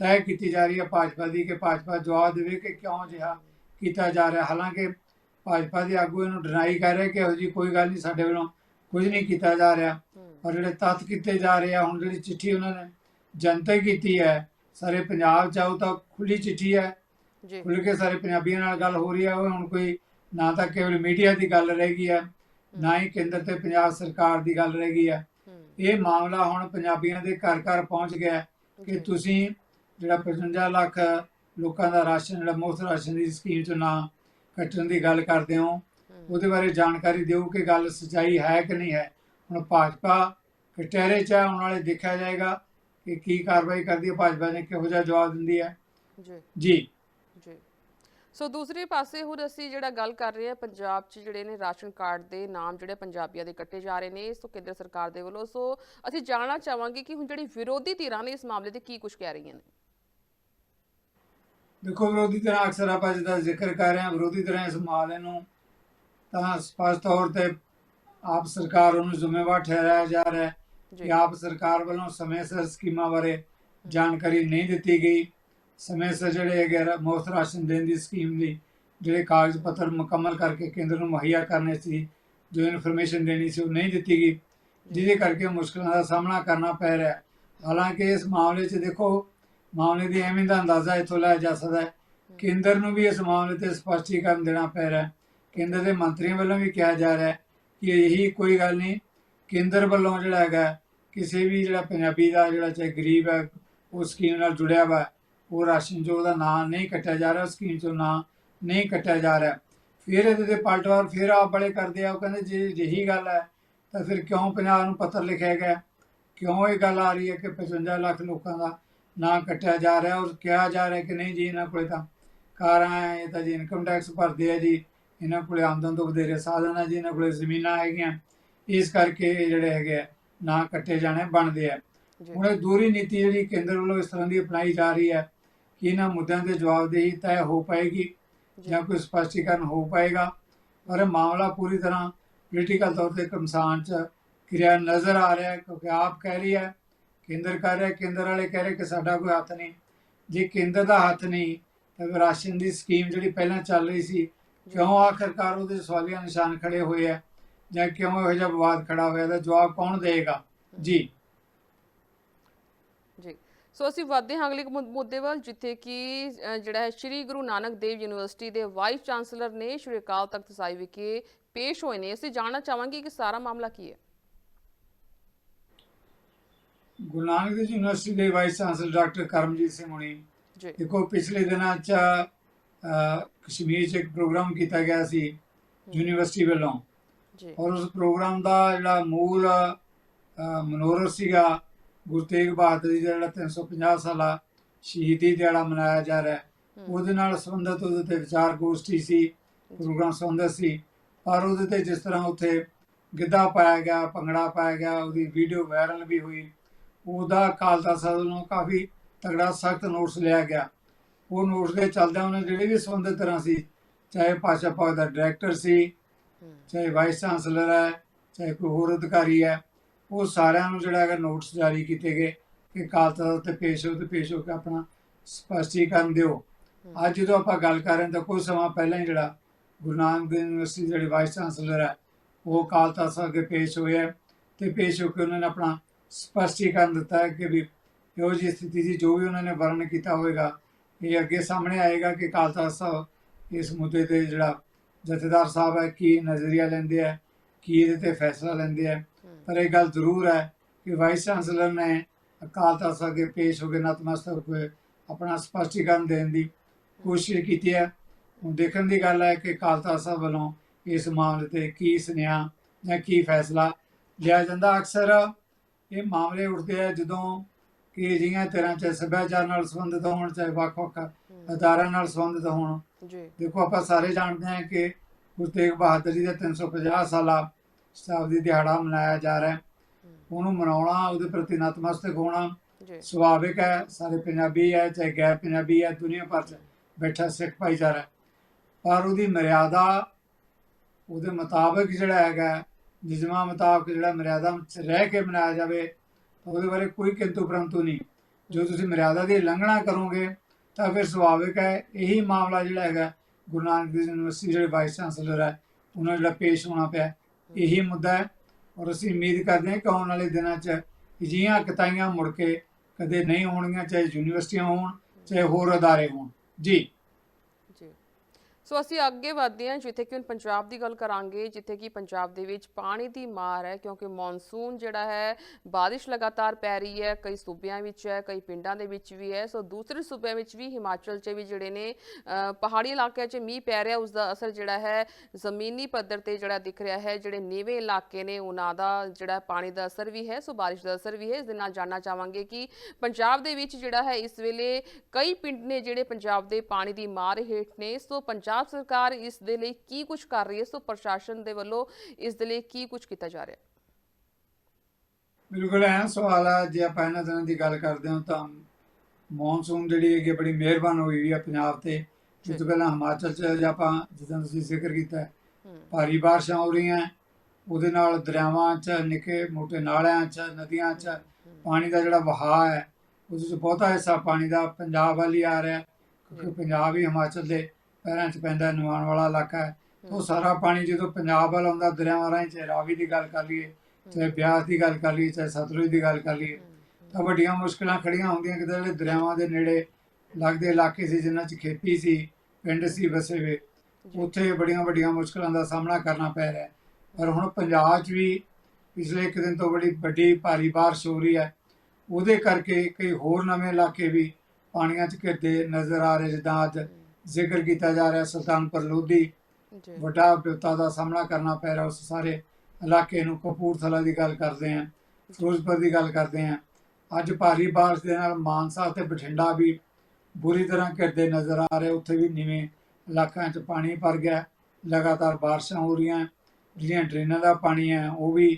B: ਤੈਅ ਕੀਤੀ ਜਾ ਰਹੀ ਹੈ ਭਾਜਪਾ ਦੀ ਕਿ ਭਾਜਪਾ ਜਵਾਬ ਦੇਵੇ ਕਿ ਕਿਉਂ ਅਜਿਹਾ ਕੀਤਾ ਜਾ ਰਿਹਾ। ਹਾਲਾਂਕਿ ਭਾਜਪਾ ਦੇ ਆਗੂ ਇਹਨੂੰ ਡਿਨਾਈ ਕਰ ਰਹੇ ਕਿ ਇਹੋ ਜੀ ਕੋਈ ਗੱਲ ਨਹੀਂ ਸਾਡੇ ਵੱਲੋਂ ਕੁਝ ਨਹੀਂ ਕੀਤਾ ਜਾ ਰਿਹਾ। ਔਰ ਜਿਹੜੇ ਤੱਥ ਕੀਤੇ ਜਾ ਰਹੇ ਆ ਹੁਣ ਜਿਹੜੀ ਚਿੱਠੀ ਉਹਨਾਂ ਨੇ ਜਨਤਕ ਕੀਤੀ ਹੈ ਸਾਰੇ ਪੰਜਾਬ ਚ ਆਓ ਤਾਂ ਖੁੱਲੀ ਚਿੱਠੀ ਹੈ।
A: ਜੀ।
B: ਖੁੱਲ ਕੇ ਸਾਰੇ ਪੰਜਾਬੀਆਂ ਨਾਲ ਗੱਲ ਹੋ ਰਹੀ ਹੈ ਉਹ ਹੁਣ ਕੋਈ ਨਾ ਤਾਂ ਕੇਵਲ ਮੀਡੀਆ ਦੀ ਗੱਲ ਰਹਿ ਗਈ ਹੈ ਨਾ ਹੀ ਕੇਂਦਰ ਤੇ ਪੰਜਾਬ ਸਰਕਾਰ ਦੀ ਗੱਲ ਰਹਿ ਗਈ ਹੂੰ, ਇਹ ਮਾਮਲਾ ਹੁਣ ਪੰਜਾਬੀਆਂ ਦੇ ਘਰ ਘਰ ਪਹੁੰਚ ਗਿਆ ਕਿ ਤੁਸੀਂ ਜਿਹੜਾ 55 ਲੱਖ ਲੋਕਾਂ ਦਾ ਰਾਸ਼ਨ ਜਿਹੜਾ ਮੁਫਤ ਰਾਸ਼ਨ ਦੀ ਸਕੀਮ ਚੋਂ ਨਾ ਕੱਟਣ ਦੀ ਗੱਲ ਕਰਦੇ ਹੋ ਉਹਦੇ ਬਾਰੇ ਜਾਣਕਾਰੀ ਦਿਓ ਕਿ ਗੱਲ ਸੱਚਾਈ ਹੈ ਕਿ ਨਹੀਂ ਹੈ। ਹੁਣ ਭਾਜਪਾ ਕਟਹਿਰੇ ਚ ਆਉਣ ਵਾਲੇ ਦੇਖਿਆ ਜਾਏਗਾ ਕਿ ਕੀ ਕਾਰਵਾਈ ਕਰਦੀ ਹੈ ਭਾਜਪਾ ਨੇ ਕਿਹੋ ਜਿਹਾ ਜਵਾਬ ਦਿੰਦੀ ਹੈ।
A: ਜੀ। ਸੋ ਦੂਸਰੇ ਪਾਸੇ ਹੁਣ ਅਸੀਂ ਜਿਹੜਾ ਗੱਲ ਕਰ ਰਹੇ ਹਾਂ ਪੰਜਾਬ 'ਚ ਜਿਹੜੇ ਨੇ ਰਾਸ਼ਨ ਕਾਰਡ ਦੇ ਨਾਮ ਜਿਹੜੇ ਪੰਜਾਬੀਆਂ ਦੇ ਕੱਟੇ ਜਾ ਰਹੇ ਨੇ ਸੋ ਕੇਂਦਰ ਸਰਕਾਰ ਦੇ ਵੱਲੋਂ। ਸੋ ਅਸੀਂ ਜਾਣਨਾ ਚਾਹਾਂਗੇ ਕਿ ਹੁਣ ਜਿਹੜੀ ਵਿਰੋਧੀ ਧਿਰਾਂ ਨੇ ਇਸ ਮਾਮਲੇ ਤੇ ਕੀ ਕੁਝ ਕਹਿ ਰਹੀਆਂ ਨੇ।
B: ਦੇਖੋ ਵਿਰੋਧੀ ਧਿਰਾਂ ਅਕਸਰ ਆਪਾਂ ਜਿਹਦਾ ਜ਼ਿਕਰ ਕਰ ਰਹੇ ਹਾਂ ਵਿਰੋਧੀ ਧਿਰਾਂ ਇਸ ਮਾਮਲੇ ਨੂੰ ਤਾਂ ਸਪਸ਼ਟ ਤੌਰ ਤੇ ਆਪ ਸਰਕਾਰ ਉਹਨੂੰ ਜ਼ਿੰਮੇਵਾਰ ਠਹਿਰਾਇਆ ਜਾ ਰਿਹਾ ਹੈ ਕਿ ਆਪ ਸਰਕਾਰ ਵੱਲੋਂ ਸਮੇਂ ਸਿਰ ਸਕੀਮਾਂ ਬਾਰੇ ਜਾਣਕਾਰੀ ਨਹੀਂ ਦਿੱਤੀ ਗਈ। ਸਮੇਂ ਸਿਰ ਜਿਹੜੇ ਹੈਗੇ ਰਾ- ਮੁਫਤ ਰਾਸ਼ਨ ਦੇਣ ਦੀ ਸਕੀਮ ਦੀ ਜਿਹੜੇ ਕਾਗਜ਼ ਪੱਤਰ ਮੁਕੰਮਲ ਕਰਕੇ ਕੇਂਦਰ ਨੂੰ ਮੁਹੱਈਆ ਕਰਨੇ ਸੀ, ਜੋ ਇਨਫੋਰਮੇਸ਼ਨ ਦੇਣੀ ਸੀ, ਉਹ ਨਹੀਂ ਦਿੱਤੀ ਗਈ। ਜਿਹਦੇ ਕਰਕੇ ਮੁਸ਼ਕਲਾਂ ਦਾ ਸਾਹਮਣਾ ਕਰਨਾ ਪੈ ਰਿਹਾ। ਹੈ। ਹਾਲਾਂਕਿ ਇਸ ਮਾਮਲੇ 'ਚ ਦੇਖੋ, ਮਾਮਲੇ ਦੀ ਅਹਿਮੀਅਤ ਦਾ ਅੰਦਾਜ਼ਾ ਇੱਥੋਂ ਲਾਇਆ ਜਾ ਸਕਦਾ ਹੈ। ਕੇਂਦਰ ਨੂੰ ਵੀ ਇਸ ਮਾਮਲੇ ਤੇ ਸਪਸ਼ਟੀਕਰਨ ਦੇਣਾ ਪੈ ਰਿਹਾ ਹੈ। ਕੇਂਦਰ ਦੇ ਮੰਤਰੀਆਂ ਵੱਲੋਂ ਵੀ ਕਿਹਾ ਜਾ ਰਿਹਾ ਹੈ ਕਿ ਇਹੀ ਕੋਈ ਗੱਲ ਨਹੀਂ। ਕੇਂਦਰ ਵੱਲੋਂ ਜਿਹੜਾ ਹੈਗਾ, ਕਿਸੇ ਵੀ ਜਿਹੜਾ ਪੰਜਾਬੀ ਦਾ ਜਿਹੜਾ ਚਾਹੇ ਗਰੀਬ ਹੈ ਉਹ ਸਕੀਮ ਨਾਲ ਜੁੜਿਆ ਵਾ। ਉਹ ਰਾਸ਼ਨ ਜੋ ਉਹਦਾ ਨਾਂ ਨਹੀਂ ਕੱਟਿਆ ਜਾ ਰਿਹਾ ਸਕੀਮ ਚੋਂ ਨਾਂ ਨਹੀਂ ਕੱਟਿਆ ਜਾ ਰਿਹਾ। ਫਿਰ ਇਹਦੇ ਤੇ ਪਲਟਵਾਰ ਫਿਰ ਆਪ ਬੜੇ ਕਰਦੇ ਆ ਉਹ ਕਹਿੰਦੇ ਜੇ ਜਿਹੀ ਗੱਲ ਹੈ ਤਾਂ ਫਿਰ ਕਿਉਂ ਪੰਜਾਬ ਨੂੰ ਪੱਤਰ ਲਿਖਿਆ ਗਿਆ? ਕਿਉਂ ਇਹ ਗੱਲ ਆ ਰਹੀ ਹੈ ਕਿ 55 ਲੱਖ ਲੋਕਾਂ ਦਾ ਨਾਂ ਕੱਟਿਆ ਜਾ ਰਿਹਾ ਔਰ ਕਿਹਾ ਜਾ ਰਿਹਾ ਕਿ ਨਹੀਂ ਜੀ ਇਹਨਾਂ ਕੋਲੇ ਤਾਂ ਕਾਰਾਂ ਹੈ ਇਹ ਤਾਂ ਜੀ ਇਨਕਮ ਟੈਕਸ ਭਰਦੇ ਆ ਜੀ ਇਹਨਾਂ ਕੋਲੇ ਆਮਦਨ ਤੋਂ ਵਧੇਰੇ ਸਾਧਨ ਹੈ ਜੀ ਇਹਨਾਂ ਕੋਲੇ ਜ਼ਮੀਨਾਂ ਹੈਗੀਆਂ। ਇਸ ਕਰਕੇ ਜਿਹੜੇ ਹੈਗੇ ਆ, ਨਾਂ ਕੱਟੇ ਜਾਣੇ ਬਣਦੇ ਆ। ਹੁਣ ਇਹ ਦੂਰੀ ਨੀਤੀ ਜਿਹੜੀ ਕੇਂਦਰ ਵੱਲੋਂ ਇਸ ਤਰ੍ਹਾਂ ਦੀ ਅਪਣਾਈ ਜਾ ਰਹੀ ਹੈ ਕਿ ਇਹਨਾਂ ਮੁੱਦਿਆਂ ਤੇ ਜਵਾਬਦੇਹੀ ਤੈਅ ਹੋ ਪਾਏਗੀ
A: ਜੀ
B: ਕੋਈ ਸਪਸ਼ਟੀਕਰਨ ਹੋ ਪਾਏਗਾ ਪਰ ਮਾਮਲਾ ਪੂਰੀ ਤਰ੍ਹਾਂ ਪੋਲੀਟੀਕਲ ਤੌਰ ਤੇ ਕਮਸਾਨ ਚ ਕਿਰਿਆ ਨਜ਼ਰ ਆ ਰਿਹਾ ਹੈ ਕਿਉਂਕਿ ਆਪ ਕਹਿ ਰਹੀ ਹੈ ਕੇਂਦਰ ਕਹਿ ਰਿਹਾ ਕੇਂਦਰ ਵਾਲੇ ਕਹਿ ਰਹੇ ਕਿ ਸਾਡਾ ਕੋਈ ਹੱਥ ਨਹੀਂ ਜੇ ਕੇਂਦਰ ਦਾ ਹੱਥ ਨਹੀਂ ਤਾਂ ਰਾਸ਼ਨ ਦੀ ਸਕੀਮ ਜਿਹੜੀ ਪਹਿਲਾਂ ਚੱਲ ਰਹੀ ਸੀ ਕਿਉਂ ਆਖਰਕਾਰ ਉਹਦੇ ਸਵਾਲੀਆ ਨਿਸ਼ਾਨ ਖੜੇ ਹੋਏ ਆ ਜਾਂ ਕਿਉਂ ਇਹੋ ਜਿਹਾ ਵਿਵਾਦ ਖੜਾ ਹੋਇਆ ਦਾ ਜਵਾਬ ਕੌਣ ਦੇਗਾ ਜੀ
A: ਸੋ ਅਸੀਂ ਵਧਦੇ ਹਾਂ ਅਗਲੇ ਮੁੱਦੇ ਵੱਲ ਜਿੱਥੇ ਕਿ ਜਿਹੜਾ ਹੈ ਸ੍ਰੀ ਗੁਰੂ ਨਾਨਕ ਦੇਵ ਯੂਨੀਵਰਸਿਟੀ ਦੇ ਵਾਈਸ ਚਾਂਸਲਰ ਨੇ ਸ਼੍ਰੀ ਅਕਾਲ ਤਖਤ ਸਾਹਿਬ ਵਿਖੇ ਪੇਸ਼ ਹੋਏ ਨੇ। ਅਸੀਂ ਜਾਣਨਾ ਚਾਹਾਂਗੇ ਕਿ ਸਾਰਾ ਮਾਮਲਾ ਕੀ ਹੈ।
B: ਗੁਰੂ ਨਾਨਕ ਦੇਵ ਯੂਨੀਵਰਸਿਟੀ ਦੇ vice chancellor doctor Karamjit Singh ਹੁਣੀ।
A: ਜੀ।
B: ਦੇਖੋ ਪਿਛਲੇ ਦਿਨਾਂ 'ਚ ਕਸ਼ਮੀਰ 'ਚ ਇੱਕ ਪ੍ਰੋਗਰਾਮ ਕੀਤਾ ਗਿਆ ਸੀ ਯੂਨੀਵਰਸਿਟੀ ਵੱਲੋਂ।
A: ਜੀ।
B: ਔਰ ਉਸ ਪ੍ਰੋਗਰਾਮ ਦਾ ਜਿਹੜਾ ਮੂਲ ਮਨੋਰਥ ਸੀਗਾ ਗੁਰੂ ਤੇਗ ਬਹਾਦਰ ਜੀ ਦਾ ਜਿਹੜਾ 350 ਸਾਲਾ ਸ਼ਹੀਦੀ ਦਿਹਾੜਾ ਮਨਾਇਆ ਜਾ ਰਿਹਾ ਉਹਦੇ ਨਾਲ ਸੰਬੰਧਿਤ ਉਹਦੇ ਤੇ ਵਿਚਾਰ ਗੋਸ਼ਟੀ ਸੀ ਪ੍ਰੋਗਰਾਮ ਸੰਬੰਧਿਤ ਸੀ। ਪਰ ਉਹਦੇ ਤੇ ਜਿਸ ਤਰ੍ਹਾਂ ਉੱਥੇ ਗਿੱਧਾ ਪਾਇਆ ਗਿਆ ਭੰਗੜਾ ਪਾਇਆ ਗਿਆ ਉਹਦੀ ਵੀਡੀਓ ਵਾਇਰਲ ਵੀ ਹੋਈ। ਉਹਦਾ ਖਾਲਸਾ ਸਾਹਿਬ ਨੂੰ ਕਾਫੀ ਤਗੜਾ ਸਖਤ ਨੋਟਿਸ ਲਿਆ ਗਿਆ। ਉਹ ਨੋਟਿਸ ਦੇ ਚੱਲਦਿਆਂ ਉਹਨੇ ਜਿਹੜੇ ਵੀ ਸੰਬੰਧਿਤ ਤਰ੍ਹਾਂ ਸੀ ਚਾਹੇ ਪਾਸ਼ਾ ਪਾਕ ਦਾ ਡਾਇਰੈਕਟਰ ਸੀ ਚਾਹੇ ਵਾਈਸ ਚਾਂਸਲਰ ਹੈ ਚਾਹੇ ਕੋਈ ਹੋਰ ਅਧਿਕਾਰੀ ਹੈ ਉਹ ਸਾਰਿਆਂ ਨੂੰ ਜਿਹੜਾ ਹੈਗਾ ਨੋਟਿਸ ਜਾਰੀ ਕੀਤੇ ਗਏ ਕਿ ਖਾਲਸਾ ਤੇ ਪੇਸ਼ ਹੋ ਤੇ ਪੇਸ਼ ਹੋ ਕੇ ਆਪਣਾ ਸਪਸ਼ਟੀਕਰਨ ਦਿਓ। ਅੱਜ ਜਦੋਂ ਆਪਾਂ ਗੱਲ ਕਰ ਰਹੇ ਹਾਂ ਤਾਂ ਕੁਝ ਸਮਾਂ ਪਹਿਲਾਂ ਹੀ ਜਿਹੜਾ ਗੁਰੂ ਨਾਨਕ ਦੇਵ ਯੂਨੀਵਰਸਿਟੀ ਦੇ ਜਿਹੜੇ ਵਾਈਸ ਚਾਂਸਲਰ ਹੈ ਉਹ ਅਕਾਲ ਤਖਤ ਸਾਹਿਬ ਅੱਗੇ ਪੇਸ਼ ਹੋਏ ਹੈ ਤੇ ਪੇਸ਼ ਹੋ ਕੇ ਉਹਨਾਂ ਨੇ ਆਪਣਾ ਸਪਸ਼ਟੀਕਰਨ ਦਿੱਤਾ ਕਿ ਵੀ ਇਹੋ ਜਿਹੀ ਸਥਿਤੀ ਸੀ ਜੋ ਵੀ ਉਹਨਾਂ ਨੇ ਵਰਣਨ ਕੀਤਾ ਹੋਵੇਗਾ ਇਹ ਅੱਗੇ ਸਾਹਮਣੇ ਆਏਗਾ ਕਿ ਅਕਾਲ ਤਖਤ ਸਾਹਿਬ ਇਸ ਮੁੱਦੇ ਤੇ ਜਿਹੜਾ ਜਥੇਦਾਰ ਸਾਹਿਬ ਹੈ ਕੀ ਨਜ਼ਰੀਆ ਲੈਂਦੇ ਆ ਕੀ ਇਹਦੇ ਤੇ ਫੈਸਲਾ ਲੈਂਦੇ ਆ ਪਰ ਇਹ ਗੱਲ ਜ਼ਰੂਰ ਹੈ ਕਿ ਵਾਈਸ ਚਾਂਸਲਰ ਨੇ ਅਕਾਲ ਤਖਤ ਸਾਹਿਬ ਅੱਗੇ ਪੇਸ਼ ਹੋ ਕੇ ਨਤਮਸਤਕ ਹੋਏ ਆਪਣਾ ਸਪਸ਼ਟੀਕਰਨ ਦੇਣ ਦੀ ਕੋਸ਼ਿਸ਼ ਕੀਤੀ ਹੈ। ਹੁਣ ਦੇਖਣ ਦੀ ਗੱਲ ਹੈ ਕਿ ਅਕਾਲ ਤਖਤ ਸਾਹਿਬ ਵੱਲੋਂ ਇਸ ਮਾਮਲੇ ਤੇ ਕੀ ਸੁਨੇਹਾ ਜਾਂ ਕੀ ਫੈਸਲਾ ਲਿਆ ਜਾਂਦਾ। ਅਕਸਰ ਇਹ ਮਾਮਲੇ ਉੱਠਦੇ ਆ ਜਦੋਂ ਕਿ ਜਿਹੀਆਂ ਤਰ੍ਹਾਂ ਚ ਸੱਭਿਆਚਾਰ ਨਾਲ ਸੰਬੰਧਿਤ ਹੋਣ ਚਾਹੇ ਵੱਖ-ਵੱਖ
A: ਹਮ,
B: ਅਦਾਰਿਆਂ ਨਾਲ ਸੰਬੰਧਿਤ ਹੋਣ।
A: ਜੀ।
B: ਦੇਖੋ ਆਪਾਂ ਸਾਰੇ ਜਾਣਦੇ ਹਾਂ ਕਿ ਗੁਰੂ ਤੇਗ ਬਹਾਦਰ ਜੀ ਦਾ 350 ਸਾਲਾ ਸ਼ਤਾਬਦੀ ਦਿਹਾੜਾ ਮਨਾਇਆ ਜਾ ਰਿਹਾ ਉਹਨੂੰ ਮਨਾਉਣਾ ਉਹਦੇ ਪ੍ਰਤੀ ਨਤਮਸਤਕ ਹੋਣਾ ਸੁਭਾਵਿਕ ਹੈ। ਸਾਰੇ ਪੰਜਾਬੀ ਹੈ ਚਾਹੇ ਗੈਰ ਪੰਜਾਬੀ ਹੈ ਦੁਨੀਆ ਭਰ 'ਚ ਬੈਠਾ ਸਿੱਖ ਭਾਈਚਾਰਾ। ਪਰ ਉਹਦੀ ਮਰਿਆਦਾ ਉਹਦੇ ਮੁਤਾਬਕ ਜਿਹੜਾ ਹੈਗਾ ਨਿਯਮਾਂ ਮੁਤਾਬਕ ਜਿਹੜਾ ਮਰਿਆਦਾ 'ਚ ਰਹਿ ਕੇ ਮਨਾਇਆ ਜਾਵੇ ਤਾਂ ਉਹਦੇ ਬਾਰੇ ਕੋਈ ਕਿੰਤੂ ਪਰੰਤੂ ਨਹੀਂ। ਜੋ ਤੁਸੀਂ ਮਰਿਆਦਾ ਦੀ ਉਲੰਘਣਾ ਕਰੋਗੇ ਤਾਂ ਫਿਰ ਸੁਭਾਵਿਕ ਹੈ ਇਹੀ ਮਾਮਲਾ ਜਿਹੜਾ ਹੈਗਾ ਗੁਰੂ ਨਾਨਕ ਦੇਵ ਯੂਨੀਵਰਸਿਟੀ ਜਿਹੜੇ ਵਾਈਸ ਚਾਂਸਲਰ ਹੈ ਉਹਨਾਂ ਜਿਹੜਾ ਪੇਸ਼ ਹੋਣਾ ਪਿਆ ਇਹੀ ਮੁੱਦਾ ਹੈ ਔਰ ਅਸੀਂ ਉਮੀਦ ਕਰਦੇ ਹਾਂ ਕਿ ਆਉਣ ਵਾਲੇ ਦਿਨਾਂ 'ਚ ਅਜਿਹੀਆਂ ਕਤਾਈਆਂ ਮੁੜ ਕੇ ਕਦੇ ਨਹੀਂ ਹੋਣਗੀਆਂ, ਚਾਹੇ ਯੂਨੀਵਰਸਿਟੀਆਂ ਹੋਣ, ਚਾਹੇ ਹੋਰ ਅਦਾਰੇ ਹੋਣ। ਜੀ
A: ਜੀ। ਸੋ ਅਸੀਂ ਅੱਗੇ ਵਧਦੇ ਹਾਂ, ਜਿੱਥੇ ਕਿ ਹੁਣ ਪੰਜਾਬ ਦੀ ਗੱਲ ਕਰਾਂਗੇ, ਜਿੱਥੇ ਕਿ ਪੰਜਾਬ ਦੇ ਵਿੱਚ ਪਾਣੀ ਦੀ ਮਾਰ ਹੈ, ਕਿਉਂਕਿ ਮੌਨਸੂਨ ਜਿਹੜਾ ਹੈ, ਬਾਰਿਸ਼ ਲਗਾਤਾਰ ਪੈ ਰਹੀ ਹੈ, ਕਈ ਸੂਬਿਆਂ ਵਿੱਚ ਹੈ, ਕਈ ਪਿੰਡਾਂ ਦੇ ਵਿੱਚ ਵੀ ਹੈ। ਸੋ ਦੂਸਰੇ ਸੂਬਿਆਂ ਵਿੱਚ ਵੀ ਹਿਮਾਚਲ 'ਚ ਵੀ ਜਿਹੜੇ ਨੇ ਪਹਾੜੀ ਇਲਾਕਿਆਂ 'ਚ ਮੀਂਹ ਪੈ ਰਿਹਾ ਉਸ ਦਾ ਅਸਰ ਜਿਹੜਾ ਹੈ, ਜ਼ਮੀਨੀ ਪੱਧਰ ਤੇ ਜਿਹੜਾ ਦਿਖ ਰਿਹਾ ਹੈ, ਜਿਹੜੇ ਨੀਵੇਂ ਇਲਾਕੇ ਨੇ, ਉਹਨਾਂ ਦਾ ਜਿਹੜਾ ਪਾਣੀ ਦਾ ਅਸਰ ਵੀ ਹੈ, ਸੋ ਬਾਰਿਸ਼ ਦਾ ਅਸਰ ਵੀ ਹੈ। ਇਸ ਦੇ ਨਾਲ ਜਾਣਨਾ ਚਾਹਾਂਗੇ ਕਿ ਪੰਜਾਬ ਦੇ ਵਿੱਚ ਜਿਹੜਾ ਹੈ, ਇਸ ਵੇਲੇ ਕਈ ਪਿੰਡ ਨੇ ਜਿਹੜੇ ਪੰਜਾਬ ਦੇ ਪਾਣੀ ਦੀ ਮਾਰ ਹੇਠ ਨੇ, ਸੋ ਪੰਜਾਬ ਸਰਕਾਰ ਇਸ ਦੇ ਲਈ ਕੀ ਕੁਝ ਕਰ ਰਹੀ ਹੈ? ਸੋ ਪ੍ਰਸ਼ਾਸਨ ਦੇ ਵੱਲੋਂ ਇਸ ਦੇ ਲਈ ਕੀ ਕੁਝ ਕੀਤਾ ਜਾ ਰਿਹਾ ਹੈ?
B: ਬਿਲਕੁਲ ਐਂ ਸਵਾਲ ਆ। ਜੇ ਆਪਾਂ ਇਹਨਾਂ ਦਿਨਾਂ ਦੀ ਗੱਲ ਕਰਦੇ ਹਾਂ ਤਾਂ ਮੌਨਸੂਨ ਜਿਹੜੀ ਹੈਗੀ ਬੜੀ ਮਿਹਰਬਾਨ ਹੋਈ ਆ ਪੰਜਾਬ ਤੇ। ਜਿਸ ਤੋਂ ਪਹਿਲਾਂ ਹਿਮਾਚਲ ਚ ਜੇ ਆਪਾਂ ਜਿੱਦਾਂ ਤੁਸੀਂ ਜ਼ਿਕਰ ਕੀਤਾ ਭਾਰੀ ਬਾਰਿਸ਼ਾਂ ਹੋ ਰਹੀਆਂ। ਉਹਦੇ ਨਾਲ ਦਰਿਆਵਾਂ 'ਚ ਨਿੱਕੇ ਮੋਟੇ ਨਾਲਿਆਂ 'ਚ ਨਦੀਆਂ 'ਚ ਪਾਣੀ ਦਾ ਜਿਹੜਾ ਵਹਾਅ ਹੈ ਉਸ ਵਿੱਚ ਬਹੁਤਾ ਹਿੱਸਾ ਪਾਣੀ ਦਾ ਪੰਜਾਬ ਵੱਲ ਆ ਰਿਹਾ। ਕਿਉਂਕਿ ਪੰਜਾਬ ਹੀ ਹਿਮਾਚਲ ਦੇ ਪੈਰਾਂ 'ਚ ਪੈਂਦਾ ਨਿਵਾਣ ਵਾਲਾ ਇਲਾਕਾ ਹੈ। ਉਹ ਸਾਰਾ ਪਾਣੀ ਜਦੋਂ ਪੰਜਾਬ ਵੱਲ ਆਉਂਦਾ ਦਰਿਆਵਾਂ ਰਾਹੀਂ ਚਾਹੇ ਰਾਵੀ ਦੀ ਗੱਲ ਕਰ ਲਈਏ ਚਾਹੇ ਬਿਆਸ ਦੀ ਗੱਲ ਕਰ ਲਈਏ ਚਾਹੇ ਸਤਲੁਜ ਦੀ ਗੱਲ ਕਰ ਲਈਏ ਤਾਂ ਵੱਡੀਆਂ ਮੁਸ਼ਕਲਾਂ ਖੜੀਆਂ ਹੁੰਦੀਆਂ ਕਿ ਜਿਹੜੇ ਦਰਿਆਵਾਂ ਦੇ ਨੇੜੇ ਲੱਗਦੇ ਇਲਾਕੇ ਸੀ ਜਿਨ੍ਹਾਂ 'ਚ ਖੇਤੀ ਸੀ ਪਿੰਡ ਸੀ ਵਸੇ ਵੇ ਉੱਥੇ ਬੜੀਆਂ ਵੱਡੀਆਂ ਮੁਸ਼ਕਲਾਂ ਦਾ ਸਾਹਮਣਾ ਕਰਨਾ ਪੈ ਰਿਹਾ। ਪਰ ਹੁਣ ਪੰਜਾਬ 'ਚ ਵੀ ਪਿਛਲੇ ਇੱਕ ਦਿਨ ਤੋਂ ਬੜੀ ਵੱਡੀ ਭਾਰੀ ਬਾਰਿਸ਼ ਹੋ ਰਹੀ ਹੈ। ਉਹਦੇ ਕਰਕੇ ਕਈ ਹੋਰ ਨਵੇਂ ਇਲਾਕੇ ਵੀ ਪਾਣੀਆਂ 'ਚ ਘਿਰਦੇ ਨਜ਼ਰ ਆ ਰਹੇ ਜਿੱਦਾਂ ਅੱਜ ਜ਼ਿਕਰ ਕੀਤਾ ਜਾ ਰਿਹਾ ਸੁਲਤਾਨਪੁਰ ਲੋਧੀ। ਵੱਡਾ ਵਿਪਤਾ ਦਾ ਸਾਹਮਣਾ ਕਰਨਾ ਪੈ ਰਿਹਾ ਉਸ ਸਾਰੇ ਇਲਾਕੇ ਨੂੰ ਕਪੂਰਥਲਾ ਦੀ ਗੱਲ ਕਰਦੇ ਹਾਂ ਫਿਰੋਜ਼ਪੁਰ ਦੀ ਗੱਲ ਕਰਦੇ ਹਾਂ। ਅੱਜ ਭਾਰੀ ਬਾਰਿਸ਼ ਦੇ ਨਾਲ ਮਾਨਸਾ ਤੇ ਬਠਿੰਡਾ ਵੀ ਬੁਰੀ ਤਰ੍ਹਾਂ ਘਿਰਦੇ ਨਜ਼ਰ ਆ ਰਹੇ। ਉੱਥੇ ਵੀ ਨੀਵੇਂ ਇਲਾਕਿਆਂ 'ਚ ਪਾਣੀ ਭਰ ਗਿਆ। ਲਗਾਤਾਰ ਬਾਰਿਸ਼ਾਂ ਹੋ ਰਹੀਆਂ ਜਿਹੜੀਆਂ ਡਰੇਨਾਂ ਦਾ ਪਾਣੀ ਹੈ ਉਹ ਵੀ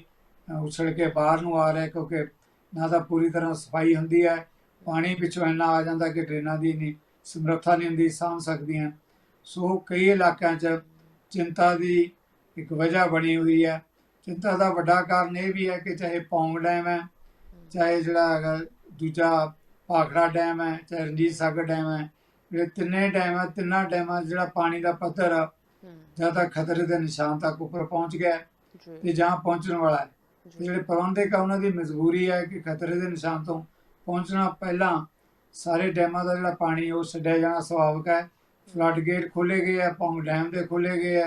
B: ਅ, ਉਛਲ ਕੇ ਬਾਹਰ ਨੂੰ ਆ ਰਿਹਾ ਕਿਉਂਕਿ ਨਾ ਤਾਂ ਪੂਰੀ ਤਰ੍ਹਾਂ ਸਫ਼ਾਈ ਹੁੰਦੀ ਹੈ। ਪਾਣੀ ਪਿੱਛੋਂ ਇੰਨਾ ਆ ਜਾਂਦਾ ਕਿ ਡਰੇਨਾਂ ਦੀ ਨਹੀਂ ਸਮਰੱਥਾ ਨਹੀਂ ਹੁੰਦੀ ਸਾਂਭ ਸਕਦੀਆਂ। ਸੋ ਕਈ ਇਲਾਕਿਆਂ 'ਚ ਚਿੰਤਾ ਦੀ ਇੱਕ ਵਜ੍ਹਾ ਬਣੀ ਹੋਈ ਹੈ। ਚਿੰਤਾ ਦਾ ਵੱਡਾ ਕਾਰਨ ਇਹ ਵੀ ਹੈ ਕਿ ਚਾਹੇ ਪੌਂਗ ਡੈਮ ਹੈ ਚਾਹੇ ਜਿਹੜਾ ਹੈਗਾ ਦੂਜਾ ਭਾਖੜਾ ਡੈਮ ਹੈ ਚਾਹੇ ਰਣਜੀਤ ਸਾਗਰ ਡੈਮ ਹੈ ਜਿਹੜੇ ਤਿੰਨੇ ਡੈਮ ਹੈ ਤਿੰਨਾਂ ਡੈਮਾਂ ਜਿਹੜਾ ਪਾਣੀ ਦਾ ਪੱਧਰ ਆ,
A: ਹੂੰ।
B: ਜਾਂ ਤਾਂ ਖਤਰੇ ਦੇ ਨਿਸ਼ਾਨ ਤੱਕ ਉੱਪਰ ਪਹੁੰਚ ਗਿਆ ਤੇ ਜਾਂ ਪਹੁੰਚਣ ਵਾਲਾ ਹੈ। ਜਿਹੜੇ ਪ੍ਰਬੰਧਕ ਆ ਉਹਨਾਂ ਦੀ ਮਜਬੂਰੀ ਹੈ ਕਿ ਖਤਰੇ ਦੇ ਨਿਸ਼ਾਨ ਤੋਂ ਪਹੁੰਚਣਾ ਪਹਿਲਾਂ ਸਾਰੇ ਡੈਮਾਂ ਦਾ ਜਿਹੜਾ ਪਾਣੀ ਉਹ ਛੱਡਿਆ ਜਾਣਾ ਸੁਭਾਵਿਕ ਹੈ। ਫਲੱਡ ਗੇਟ ਖੋਲੇ ਗਏ ਆ ਪੌਂਗ ਡੈਮ ਦੇ ਖੋਲੇ ਗਏ ਆ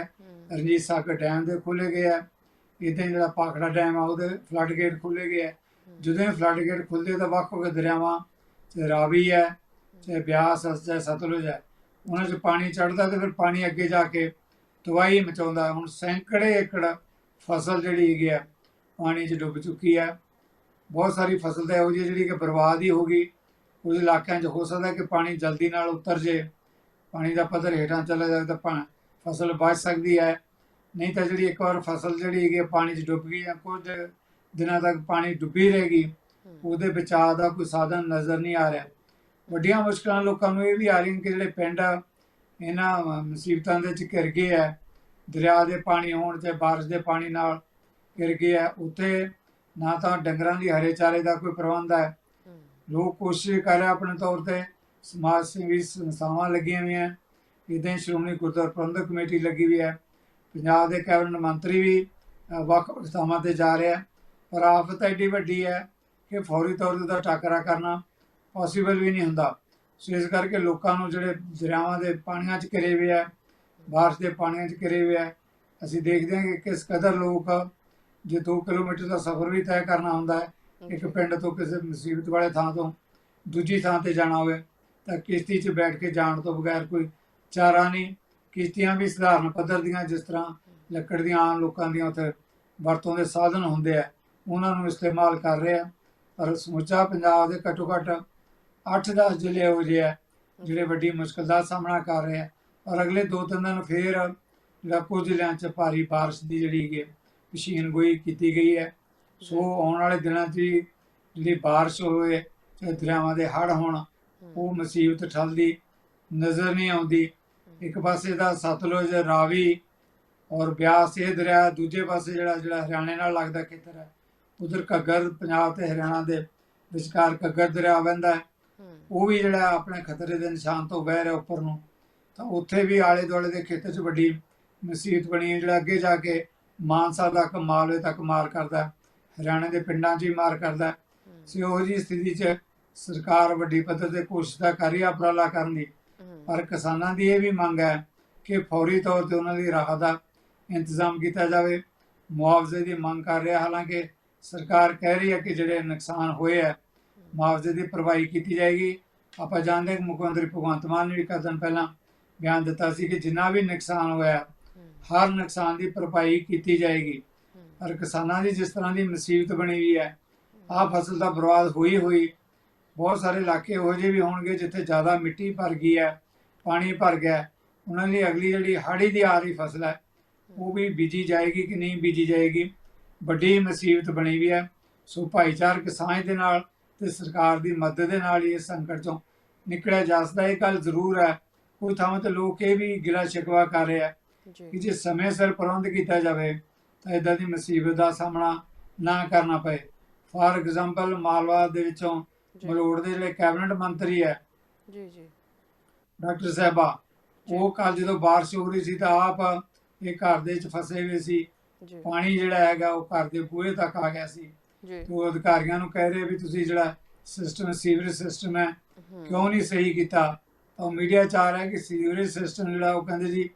B: ਰਣਜੀਤ ਸਾਗਰ ਡੈਮ ਦੇ ਖੋਲੇ ਗਏ ਆ। ਇਦਾਂ ਜਿਹੜਾ ਪਾਖੜਾ ਡੈਮ ਆ ਉਹਦੇ ਫਲੱਡ ਗੇਟ ਖੋਲੇ ਗਏ ਆ। ਜਦੋਂ ਫਲੱਡ ਗੇਟ ਖੁੱਲਦੇ ਤਾਂ ਵੱਖ ਵੱਖ ਦਰਿਆਵਾਂ ਤੇ ਰਾਵੀ ਹੈ ਚਾਹੇ ਬਿਆਸ ਹੈ ਸਤਲੁਜ ਹੈ ਉਹਨਾਂ 'ਚ ਪਾਣੀ ਚੜਦਾ ਤੇ ਫਿਰ ਪਾਣੀ ਅੱਗੇ ਜਾ ਕੇ ਤਬਾਹੀ ਮਚਾਉਂਦਾ। ਹੁਣ ਸੈਂਕੜੇ ਏਕੜ ਫਸਲ ਜਿਹੜੀ ਹੈਗੀ ਆ ਪਾਣੀ 'ਚ ਡੁੱਬ ਚੁੱਕੀ ਹੈ ਬਹੁਤ ਸਾਰੀ ਫਸਲ ਤਾਂ ਇਹੋ ਜਿਹੀ ਜਿਹੜੀ ਕਿ ਬਰਬਾਦ ਹੀ ਹੋ ਗਈ। ਕੁਝ ਇਲਾਕਿਆਂ 'ਚ ਹੋ ਸਕਦਾ ਕਿ ਪਾਣੀ ਜਲਦੀ ਨਾਲ ਉਤਰ ਜੇ ਪਾਣੀ ਦਾ ਪੱਧਰ ਹੇਠਾਂ ਚਲਾ ਜਾਵੇ ਤਾਂ ਫਸਲ ਬਚ ਸਕਦੀ ਹੈ। ਨਹੀਂ ਤਾਂ ਜਿਹੜੀ ਇੱਕ ਵਾਰ ਫਸਲ ਜਿਹੜੀ ਹੈਗੀ ਪਾਣੀ 'ਚ ਡੁੱਬ ਗਈ ਜਾਂ ਕੁਝ ਦਿਨਾਂ ਤੱਕ ਪਾਣੀ ਡੁੱਬੀ ਰਹੇਗੀ ਉਹਦੇ ਬਚਾਅ ਦਾ ਕੋਈ ਸਾਧਨ ਨਜ਼ਰ ਨਹੀਂ ਆ ਰਿਹਾ। ਵੱਡੀਆਂ ਮੁਸ਼ਕਲਾਂ ਲੋਕਾਂ ਨੂੰ ਇਹ ਵੀ ਆ ਰਹੀਆਂ ਕਿ ਜਿਹੜੇ ਪਿੰਡ ਆ, ਇਹਨਾਂ ਮੁਸੀਬਤਾਂ ਦੇ ਵਿੱਚ ਘਿਰ ਗਏ ਆ। ਦਰਿਆ ਦੇ ਪਾਣੀ ਹੋਣ ਤੇ ਬਾਰਿਸ਼ ਦੇ ਪਾਣੀ ਨਾਲ ਘਿਰ ਗਏ ਆ। ਉੱਥੇ ਨਾ ਤਾਂ ਡੰਗਰਾਂ ਦੀ ਹਰੇ ਚਾਰੇ ਦਾ ਕੋਈ ਪ੍ਰਬੰਧ ਹੂੰ ਲੋਕ ਕੋਸ਼ਿਸ਼ ਕਰ ਰਹੇ ਆਪਣੇ ਤੌਰ ਤੇ, ਸਮਾਜ ਸੇਵੀ ਸੰਸਥਾਵਾਂ ਲੱਗੀਆਂ ਹੋਈਆਂ ਇਦਾਂ ਹੀ ਸ਼੍ਰੋਮਣੀ ਗੁਰਦੁਆਰਾ ਪ੍ਰਬੰਧਕ ਕਮੇਟੀ ਲੱਗੀ ਹੋਈ ਹੈ, ਪੰਜਾਬ ਦੇ ਕੈਬਨਿਟ ਮੰਤਰੀ ਵੀ ਵੱਖ ਵੱਖ ਤੇ ਜਾ ਰਿਹਾ ਪਰ ਆਫਤ ਐਡੀ ਵੱਡੀ ਹੈ ਕਿ ਫੌਰੀ ਤੌਰ ਤੇ ਉਹਦਾ ਟਾਕਰਾ ਕਰਨਾ ਪੋਸੀਬਲ ਵੀ ਨਹੀਂ ਹੁੰਦਾ। ਸੋ ਇਸ ਕਰਕੇ ਲੋਕਾਂ ਨੂੰ ਜਿਹੜੇ ਦਰਿਆਵਾਂ ਦੇ ਪਾਣੀਆਂ 'ਚ ਘਿਰੇ ਹੋਏ ਆ ਬਾਰਿਸ਼ ਦੇ ਪਾਣੀਆਂ 'ਚ ਘਿਰੇ ਹੋਏ ਆ ਅਸੀਂ ਦੇਖਦੇ ਹਾਂ ਕਿ ਕਿਸ ਕਦਰ ਲੋਕ ਜੇ 2 ਕਿਲੋਮੀਟਰ ਦਾ ਸਫ਼ਰ ਵੀ ਤੈਅ ਕਰਨਾ ਹੁੰਦਾ ਹੈ ਇੱਕ ਪਿੰਡ ਤੋਂ ਕਿਸੇ ਮੁਸੀਬਤ ਵਾਲੇ ਥਾਂ ਤੋਂ ਦੂਜੀ ਥਾਂ ਤੇ ਜਾਣਾ ਹੋਵੇ ਤਾਂ ਕਿਸ਼ਤੀ 'ਚ ਬੈਠ ਕੇ ਜਾਣ ਤੋਂ ਬਗੈਰ ਕੋਈ ਚਾਰਾ ਨਹੀਂ ਕਿਸ਼ਤੀਆਂ ਵੀ ਸਧਾਰਨ ਪੱਧਰ ਦੀਆਂ ਜਿਸ ਤਰ੍ਹਾਂ ਲੱਕੜ ਦੀਆਂ ਆਮ ਲੋਕਾਂ ਦੀਆਂ ਉੱਥੇ ਵਰਤੋਂ ਦੇ ਸਾਧਨ ਹੁੰਦੇ ਆ ਉਹਨਾਂ ਨੂੰ ਇਸਤੇਮਾਲ ਕਰ ਰਹੇ ਆ। ਪਰ ਸਮੁੱਚਾ ਪੰਜਾਬ ਦੇ ਘੱਟੋ ਘੱਟ 8-10 ਜ਼ਿਲ੍ਹੇ ਹੋ ਜਿਹੇ ਆ ਜਿਹੜੇ ਵੱਡੀ ਮੁਸ਼ਕਲ ਦਾ ਸਾਹਮਣਾ ਕਰ ਰਹੇ ਆ। ਔਰ ਅਗਲੇ 2-3 ਦਿਨ ਫੇਰ ਜਿਹੜਾ ਕੁਝ ਜ਼ਿਲ੍ਹਿਆਂ 'ਚ ਭਾਰੀ ਬਾਰਿਸ਼ ਦੀ ਜਿਹੜੀ ਹੈਗੀ ਮਸ਼ੀਨ ਗੋਈ ਕੀਤੀ ਗਈ ਹੈ। ਸੋ ਆਉਣ ਵਾਲੇ ਦਿਨਾਂ 'ਚ ਜਿਹੜੀ ਬਾਰਿਸ਼ ਹੋਵੇ ਤੇ ਦਰਿਆਵਾਂ ਦੇ ਹੜ੍ਹ ਹੋਣ ਉਹ ਮੁਸੀਬਤ ਠੱਲਦੀ ਨਜ਼ਰ ਨਹੀਂ ਆਉਂਦੀ। ਇੱਕ ਪਾਸੇ ਦਾ ਸਤਲੁਜ ਰਾਵੀ ਔਰ ਬਿਆਸ ਇਹ ਦਰਿਆ ਦੂਜੇ ਪਾਸੇ ਜਿਹੜਾ ਜਿਹੜਾ ਹਰਿਆਣੇ ਨਾਲ ਲੱਗਦਾ ਖੇਤਰ ਹੈ ਉਧਰ ਘੱਗਰ ਪੰਜਾਬ ਤੇ ਹਰਿਆਣਾ ਦੇ ਵਿਚਕਾਰ ਘੱਗਰ ਦਰਿਆ ਵਹਿੰਦਾ ਉਹ ਵੀ ਜਿਹੜਾ ਆਪਣੇ ਖਤਰੇ ਦੇ ਨਿਸ਼ਾਨ ਤੋਂ ਵਹਿ ਰਿਹਾ ਉੱਪਰ ਨੂੰ। ਤਾਂ ਉੱਥੇ ਵੀ ਆਲੇ ਦੁਆਲੇ ਦੇ ਖੇਤਰ 'ਚ ਵੱਡੀ ਮੁਸੀਬਤ ਬਣੀ ਜਿਹੜਾ ਅੱਗੇ ਜਾ ਕੇ ਮਾਨਸਾ ਤੱਕ ਮਾਲਵੇ ਤੱਕ ਮਾਰ ਕਰਦਾ ਹੈ। ਹਰਿਆਣੇ ਦੇ ਪਿੰਡਾਂ 'ਚ ਹੀ ਮਾਰ ਕਰਦਾ ਸੀ ਉਹ ਉਹੋ ਜਿਹੀ ਸਥਿਤੀ 'ਚ ਸਰਕਾਰ ਵੱਡੀ ਪੱਧਰ ਤੇ ਕੋਸ਼ਿਸ਼ ਤਾਂ ਕਰ ਰਹੀ ਹੈ ਉਪਰਾਲਾ ਕਰਨ ਦੀ। ਪਰ ਕਿਸਾਨਾਂ ਦੀ ਇਹ ਵੀ ਮੰਗ ਹੈ ਕਿ ਫੌਰੀ ਤੌਰ ਤੇ ਉਹਨਾਂ ਦੀ ਰਾਹਤ ਦਾ ਇੰਤਜ਼ਾਮ ਕੀਤਾ ਜਾਵੇ। ਮੁਆਵਜ਼ੇ ਦੀ ਮੰਗ ਕਰ ਰਿਹਾ, ਹਾਲਾਂਕਿ ਸਰਕਾਰ ਕਹਿ ਰਹੀ ਹੈ ਕਿ ਜਿਹੜੇ ਨੁਕਸਾਨ ਹੋਏ ਆ ਮੁਆਵਜ਼ੇ ਦੀ ਭਰਵਾਈ ਕੀਤੀ ਜਾਏਗੀ। ਆਪਾਂ ਜਾਣਦੇ ਹਾਂ ਕਿ ਮੁੱਖ ਮੰਤਰੀ ਭਗਵੰਤ ਮਾਨ ਨੇ ਵੀ ਕੁਝ ਦਿਨ ਪਹਿਲਾਂ ਬਿਆਨ ਦਿੱਤਾ ਸੀ ਕਿ ਜਿੰਨਾ ਵੀ ਨੁਕਸਾਨ ਹੋਇਆ, ਹਰ ਨੁਕਸਾਨ ਦੀ ਭਰਪਾਈ ਕੀਤੀ ਜਾਏਗੀ। ਪਰ ਕਿਸਾਨਾਂ ਦੀ ਜਿਸ ਤਰ੍ਹਾਂ ਦੀ ਮੁਸੀਬਤ ਬਣੀ ਹੋਈ ਹੈ ਆਹ ਫਸਲ ਤਾਂ ਬਰਬਾਦ ਹੋਈ ਹੋਈ। ਬਹੁਤ ਸਾਰੇ ਇਲਾਕੇ ਇਹੋ ਜਿਹੇ ਵੀ ਹੋਣਗੇ ਜਿੱਥੇ ਜ਼ਿਆਦਾ ਮਿੱਟੀ ਭਰ ਗਈ ਹੈ ਪਾਣੀ ਭਰ ਗਿਆ। ਉਹਨਾਂ ਲਈ ਅਗਲੀ ਜਿਹੜੀ ਹਾੜੀ ਦੀ ਆ ਰਹੀ ਫਸਲ ਹੈ ਉਹ ਵੀ ਬੀਜੀ ਜਾਏਗੀ ਕਿ ਨਹੀਂ ਬੀਜੀ ਜਾਏਗੀ। ਵੱਡੀ ਮੁਸੀਬਤ ਬਣੀ ਹੋਈ ਹੈ। ਸੋ ਭਾਈਚਾਰਕ ਸਾਂਝ ਦੇ ਨਾਲ ਤੇ ਸਰਕਾਰ ਦੀ ਮਦਦ ਦੇ ਨਾਲ ਹੀ ਇਸ ਸੰਕਟ ਚੋਂ ਨਿਕਲਿਆ ਜਾ ਸਕਦਾ ਇਹ ਗੱਲ ਜ਼ਰੂਰ ਹੈ। ਕੋਈ ਥਾਵਾਂ ਤੇ ਲੋਕ ਇਹ ਵੀ ਗਿਲਾ ਸ਼ਿਕਵਾ ਕਰ ਰਹੇ ਆ ਕਿ
A: ਜੇ
B: ਸਮੇਂ ਸਿਰ ਪ੍ਰਬੰਧ ਕੀਤਾ ਜਾਵੇ ਤਾਂ ਇਦਾਂ ਦੀ ਮੁਸੀਬਤ ਦਾ ਸਾਹਮਣਾ ਨਾ ਕਰਨਾ ਪਏ। ਫਾਰ ਐਗਜ਼ਾਮਪਲ ਮਾਲਵਾ ਦੇ ਵਿੱਚੋਂ ਮਲੋੜ ਦੇ ਜਿਹੜੇ ਕੈਬਨਿਟ ਮੰਤਰੀ ਹੈ
A: ਜੀ ਜੀ।
B: ਡਾਕਟਰ ਸਾਹਿਬਾ ਉਹ ਕੱਲ ਜਦੋਂ ਬਾਰਿਸ਼ ਹੋ ਰਹੀ ਸੀ ਤਾਂ ਆਪ ਇਹ ਘਰ ਦੇ ਵਿੱਚ ਫਸੇ ਹੋਏ ਸੀ। ਪਾਣੀ ਜਿਹੜਾ ਹੈਗਾ ਉਹ ਘਰ ਦੇ ਬੂਹੇ ਤੱਕ ਆ ਗਿਆ ਸੀ। ਉਹ ਅਧਿਕਾਰੀਆਂ ਨੂੰ ਕਹਿ ਰਹੇ ਵੀ ਤੁਸੀਂ ਜਿਹੜਾ ਸਿਸਟਮ ਸੀਵਰੇਜ ਸਿਸਟਮ ਹੈ ਕਿਉਂ ਨਹੀਂ ਸਹੀ ਕੀਤਾ? ਤਾਂ ਮੀਡੀਆ ਚ ਆ ਰਿਹਾ ਕਿ ਸੀਵਰੇਜ ਸਿਸਟਮ ਜਿਹੜਾ ਉਹ ਕਹਿੰਦੇ ਜੀ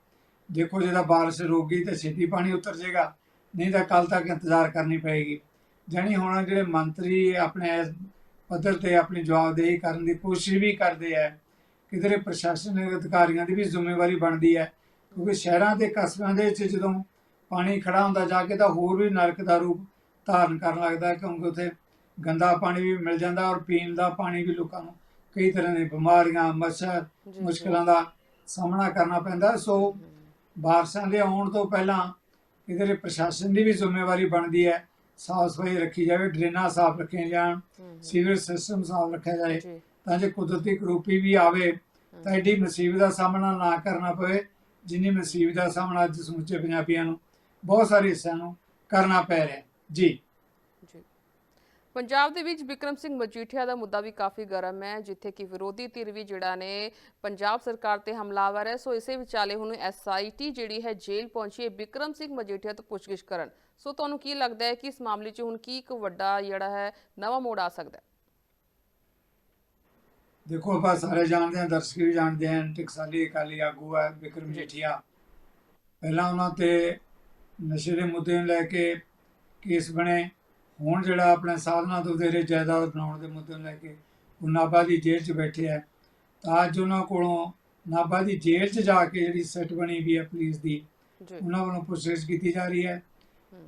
B: ਦੇਖੋ ਜਿਹਦਾ ਬਾਰਿਸ਼ ਰੁਕ ਗਈ ਤਾਂ ਛੇਤੀ ਪਾਣੀ ਉਤਰ ਜਾਏਗਾ। ਨਹੀਂ ਤਾਂ ਕੱਲ ਤੱਕ ਇੰਤਜ਼ਾਰ ਕਰਨੀ ਪਏਗੀ। ਜਾਣੀ ਹੁਣ ਜਿਹੜੇ ਮੰਤਰੀ ਆਪਣੇ ਇਸ ਪੱਧਰ ਤੇ ਆਪਣੀ ਜਵਾਬਦੇਹੀ ਕਰਨ ਦੀ ਕੋਸ਼ਿਸ਼ ਵੀ ਕਰਦੇ ਆ ਕਿਧਰੇ ਪ੍ਰਸ਼ਾਸਨਿਕ ਅਧਿਕਾਰੀਆਂ ਦੀ ਵੀ ਜ਼ਿੰਮੇਵਾਰੀ ਬਣਦੀ ਹੈ ਕਿਉਂਕਿ ਸ਼ਹਿਰਾਂ ਤੇ ਕਸਬਿਆਂ ਦੇ ਵਿੱਚ ਜਦੋਂ ਪਾਣੀ ਖੜਾ ਹੁੰਦਾ ਜਾ ਕੇ ਤਾਂ ਹੋਰ ਵੀ ਨਰਕ ਦਾ ਰੂਪ ਧਾਰਨ ਕਰਨ ਲੱਗਦਾ ਕਿਉਂਕਿ ਉੱਥੇ ਗੰਦਾ ਪਾਣੀ ਵੀ ਮਿਲ ਜਾਂਦਾ ਔਰ ਪੀਣ ਦਾ ਪਾਣੀ ਵੀ ਲੋਕਾਂ ਨੂੰ ਕਈ ਤਰ੍ਹਾਂ ਦੀਆਂ ਬਿਮਾਰੀਆਂ ਮੱਛਰ। ਮੁਸ਼ਕਲਾਂ ਦਾ ਸਾਹਮਣਾ ਕਰਨਾ ਪੈਂਦਾ। ਸੋ ਬਾਰਿਸ਼ਾਂ ਦੇ ਆਉਣ ਤੋਂ ਪਹਿਲਾਂ ਇਹਦੇ ਪ੍ਰਸ਼ਾਸਨ ਦੀ ਵੀ ਜ਼ਿੰਮੇਵਾਰੀ ਬਣਦੀ ਹੈ ਸਾਫ਼ ਸਫ਼ਾਈ ਰੱਖੀ ਜਾਵੇ ਡਰੇਨਾਂ ਸਾਫ਼ ਰੱਖੀਆਂ ਜਾਣ
A: ਹੂੰ,
B: ਸੀਵਰੇਜ ਸਿਸਟਮ ਸਾਫ਼ ਰੱਖਿਆ ਜਾਏ ਤਾਂ ਜੇ ਕੁਦਰਤੀ ਕਰੂਪੀ ਵੀ ਆਵੇ ਤਾਂ ਐਡੀ ਮੁਸੀਬਤ ਦਾ ਸਾਹਮਣਾ ਨਾ ਕਰਨਾ ਪਵੇ ਜਿੰਨੀ ਮੁਸੀਬਤ ਦਾ ਸਾਹਮਣਾ ਅੱਜ ਸਮੁੱਚੇ ਪੰਜਾਬੀਆਂ ਨੂੰ ਬਹੁਤ ਸਾਰੇ ਹਿੱਸਿਆਂ ਨੂੰ ਕਰਨਾ ਪੈ ਰਿਹਾ। ਜੀ।
A: ਪੰਜਾਬ ਦੇ ਵਿੱਚ ਵਿਕਰਮ ਸਿੰਘ ਮਜੀਠੀਆ ਦਾ ਮੁੱਦਾ ਵੀ ਕਾਫੀ ਗਰਮ ਹੈ ਜਿੱਥੇ ਕਿ ਵਿਰੋਧੀ ਧਿਰ ਵੀ ਜਿਹੜਾ ਨੇ ਪੰਜਾਬ ਸਰਕਾਰ ਤੇ ਹਮਲਾਵਰ ਹੈ। ਸੋ ਇਸੇ ਵਿਚਾਲੇ ਹੁਣ ਐਸਆਈਟੀ ਜਿਹੜੀ ਹੈ ਜੇਲ੍ਹ ਪਹੁੰਚੀ ਹੈ ਵਿਕਰਮ ਸਿੰਘ ਮਜੀਠੀਆ ਤੋਂ ਪੁੱਛਗਿੱਛ ਕਰਨ। ਸੋ ਤੁਹਾਨੂੰ ਕੀ ਲੱਗਦਾ ਹੈ ਕਿ ਇਸ ਮਾਮਲੇ 'ਚ ਹੁਣ ਕੀ ਇੱਕ ਵੱਡਾ ਜਿਹੜਾ ਹੈ ਨਵਾਂ ਮੋੜ ਆ ਸਕਦਾ ਹੈ?
B: ਦੇਖੋ ਆਪਾਂ ਸਾਰੇ ਜਾਣਦੇ ਹਾਂ ਦਰਸ਼ਕ ਵੀ ਜਾਣਦੇ ਹਨ ਟਕਸਾਲੀ ਅਕਾਲੀ ਆਗੂ ਹੈ ਵਿਕਰਮ ਜੀਠੀਆ ਪਹਿਲਾਂ ਉਹਨਾਂ ਤੇ ਨਸ਼ੇ ਦੇ ਮੁੱਦੇ ਨੂੰ ਲੈ ਕੇ ਕੇਸ ਬਣੇ। ਹੁਣ ਜਿਹੜਾ ਆਪਣੇ ਸਾਧਨਾਂ ਤੋਂ ਵਧੇਰੇ ਜਾਇਦਾਦ ਬਣਾਉਣ ਦੇ ਮੁੱਦੇ ਨੂੰ ਲੈ ਕੇ ਉਹ ਨਾਭਾ ਦੀ ਜੇਲ੍ਹ 'ਚ ਬੈਠੇ ਹੈ ਤਾਂ ਅੱਜ ਉਹਨਾਂ ਕੋਲੋਂ ਨਾਭਾ ਦੀ ਜੇਲ੍ਹ 'ਚ ਜਾ ਕੇ ਜਿਹੜੀ ਸੈੱਟ ਬਣੀ ਵੀ ਹੈ ਪੁਲਿਸ ਦੀ ਉਹਨਾਂ ਵੱਲੋਂ ਪੁੱਛਗਿੱਛ ਕੀਤੀ ਜਾ ਰਹੀ ਹੈ।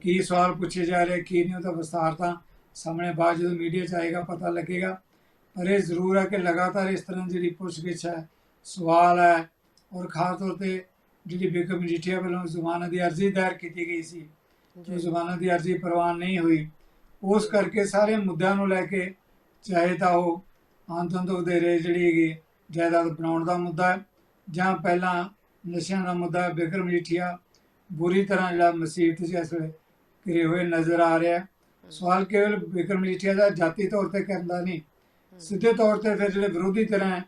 B: ਕੀ ਸਵਾਲ ਪੁੱਛੇ ਜਾ ਰਹੇ ਕੀ ਨਹੀਂ ਉਹਦਾ ਵਿਸਤਾਰ ਤਾਂ ਸਾਹਮਣੇ ਬਾਅਦ ਜਦੋਂ ਮੀਡੀਆ 'ਚ ਆਏਗਾ ਪਤਾ ਲੱਗੇਗਾ। ਪਰ ਇਹ ਜ਼ਰੂਰ ਹੈ ਕਿ ਲਗਾਤਾਰ ਇਸ ਤਰ੍ਹਾਂ ਦੀ ਜਿਹੜੀ ਪੁੱਛਗਿੱਛ ਹੈ ਸਵਾਲ ਹੈ ਔਰ ਖਾਸ ਤੌਰ ਤੇ ਜਿਹੜੀ ਬੇਗਮ ਮਜੀਠੀਆ ਵੱਲੋਂ ਜ਼ਮਾਨਤ ਦੀ ਅਰਜ਼ੀ ਦਾਇਰ ਕੀਤੀ ਗਈ ਸੀ ਜੀ। ਜ਼ਮਾਨਤ ਦੀ ਅਰਜ਼ੀ ਪ੍ਰਵਾਨ ਨਹੀਂ ਹੋਈ। ਉਸ ਕਰਕੇ ਸਾਰੇ ਮੁੱਦਿਆਂ ਨੂੰ ਲੈ ਕੇ ਚਾਹੇ ਤਾਂ ਉਹ ਆਂਦਨ ਤੋਂ ਵਧੇਰੇ ਜਿਹੜੀ ਹੈਗੀ ਜਾਇਦਾਦ ਬਣਾਉਣ ਦਾ ਮੁੱਦਾ ਹੈ ਜਾਂ ਪਹਿਲਾਂ ਨਸ਼ਿਆਂ ਦਾ ਮੁੱਦਾ ਬਿਕਰਮ ਬੇਗਮ ਮਜੀਠੀਆ ਬੁਰੀ ਤਰ੍ਹਾਂ ਜਿਹੜਾ ਮੁਸੀਬਤ 'ਚ ਵੇਲੇ ਘਿਰੇ ਹੋਏ ਨਜ਼ਰ ਆ ਰਿਹਾ ਸਵਾਲ ਕੇਵਲ ਬਿਕਰਮ ਮਜੀਠੀਆ ਦਾ ਜਾਤੀ ਤੌਰ ਤੇ ਕਰਨ ਦਾ ਨਹੀਂ ਸਿੱਧੇ ਤੌਰ ਤੇ ਫਿਰ ਜਿਹੜੇ ਵਿਰੋਧੀ ਧਿਰਾਂ ਹੈ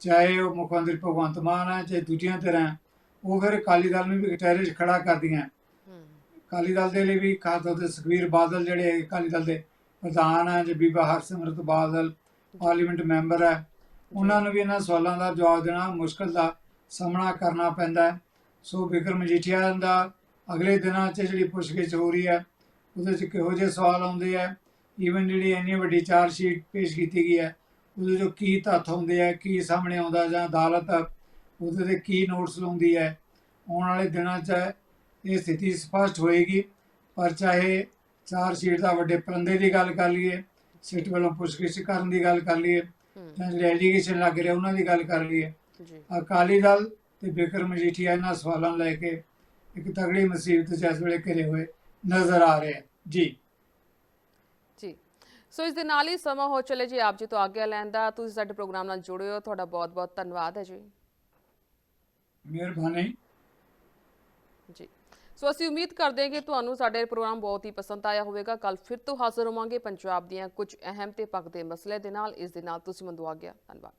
B: ਚਾਹੇ ਉਹ ਮੁੱਖ ਮੰਤਰੀ ਭਗਵੰਤ ਮਾਨ ਹੈ ਚਾਹੇ ਦੂਜੀਆਂ ਧਿਰਾਂ ਹੈ, ਉਹ ਫਿਰ ਅਕਾਲੀ ਦਲ ਨੂੰ ਵੀ ਕਟਹਿਰੇ 'ਚ ਖੜਾ ਕਰਦੀਆਂ ਅਕਾਲੀ ਦਲ ਦੇ ਲਈ ਵੀ ਖਾਸ ਤੌਰ ਤੇ ਸੁਖਬੀਰ ਬਾਦਲ ਜਿਹੜੇ ਅਕਾਲੀ ਦਲ ਦੇ ਪ੍ਰਧਾਨ ਹੈ ਜੇ ਬੀਬਾ ਹਰਸਿਮਰਤ ਬਾਦਲ ਪਾਰਲੀਮੈਂਟ ਮੈਂਬਰ ਹੈ ਉਹਨਾਂ ਨੂੰ ਵੀ ਇਹਨਾਂ ਸਵਾਲਾਂ ਦਾ ਜਵਾਬ ਦੇਣਾ ਮੁਸ਼ਕਲ ਦਾ ਸਾਹਮਣਾ ਕਰਨਾ ਪੈਂਦਾ ਹੈ। ਸੋ ਬਿਕਰਮ ਮਜੀਠੀਆ ਦਾ ਅਗਲੇ ਦਿਨਾਂ 'ਚ ਜਿਹੜੀ ਪੁੱਛਗਿੱਛ ਹੋ ਰਹੀ ਹੈ, ਉਹਦੇ 'ਚ ਕਿਹੋ ਜਿਹੇ ਸਵਾਲ ਆਉਂਦੇ ਆ ਈਵਨ ਜਿਹੜੀ ਇੰਨੀ ਵੱਡੀ ਚਾਰਜ ਸ਼ੀਟ ਪੇਸ਼ ਕੀਤੀ ਗਈ ਹੈ, ਉਹਦੇ 'ਚੋਂ ਕੀ ਤੱਥ ਆਉਂਦੇ ਆ, ਕੀ ਸਾਹਮਣੇ ਆਉਂਦਾ ਜਾਂ ਅਦਾਲਤ ਉਹਦੇ ਤੇ ਕੀ ਨੋਟਸ ਲਾਉਂਦੀ ਹੈ, ਆਉਣ ਵਾਲੇ ਦਿਨਾਂ 'ਚ ਇਹ ਸਥਿਤੀ ਸਪਸ਼ਟ ਹੋਏਗੀ ਪਰ ਚਾਹੇ ਚਾਰ ਸ਼ੀਟ ਦਾ ਵੱਡੇ ਪਰੰਦੇ ਦੀ ਗੱਲ ਕਰ ਲਈਏ ਸਿੱਟ ਵੱਲੋਂ ਪੁੱਛਗਿੱਛ ਕਰਨ ਦੀ ਗੱਲ ਕਰ ਲਈਏ ਜਾਂ ਜਿਹੜੇ ਐਲੀਗੇਸ਼ਨ ਲੱਗ ਰਿਹਾ ਉਹਨਾਂ ਦੀ ਗੱਲ ਕਰ ਲਈਏ ਅਕਾਲੀ ਦਲ ਤੇ ਬਿਕਰਮ ਮਜੀਠੀਆ ਇਹਨਾਂ ਸਵਾਲਾਂ ਨੂੰ ਲੈ ਕੇ ਇੱਕ ਤਗੜੀ ਮੁਸੀਬਤ 'ਚ ਇਸ ਵੇਲੇ ਘਿਰੇ ਹੋਏ ਨਜ਼ਰ ਆ ਰਹੇ
A: ਜੀ। ਸੋ ਇਸ ਦੇ ਨਾਲ ਹੀ ਸਮਾਂ ਹੋ ਚਲੇ ਜੀ ਆਪ ਜੀ ਤੋਂ ਆਗਿਆ ਲੈਣ ਦਾ। ਤੁਸੀਂ ਸਾਡੇ ਪ੍ਰੋਗਰਾਮ ਨਾਲ ਜੁੜੇ ਹੋ ਤੁਹਾਡਾ ਬਹੁਤ-ਬਹੁਤ ਧੰਨਵਾਦ ਹੈ ਜੀ।
B: ਮਿਹਰਬਾਨੀ।
A: ਜੀ। ਸੋ ਅਸੀਂ ਉਮੀਦ ਕਰਦੇ ਹਾਂ ਕਿ ਤੁਹਾਨੂੰ ਸਾਡੇ ਪ੍ਰੋਗਰਾਮ ਬਹੁਤ ਹੀ ਪਸੰਦ ਆਇਆ ਹੋਵੇਗਾ। ਕੱਲ ਫਿਰ ਤੋਂ ਹਾਜ਼ਰ ਹੋਵਾਂਗੇ ਪੰਜਾਬ ਦੀਆਂ ਕੁਝ ਅਹਿਮ ਤੇ ਪੱਕਦੇ ਮਸਲੇ ਦੇ ਨਾਲ। ਇਸ ਦੇ ਨਾਲ ਤੁਸੀਂ ਮੰਦਵਾ ਗਿਆ ਧੰਨਵਾਦ।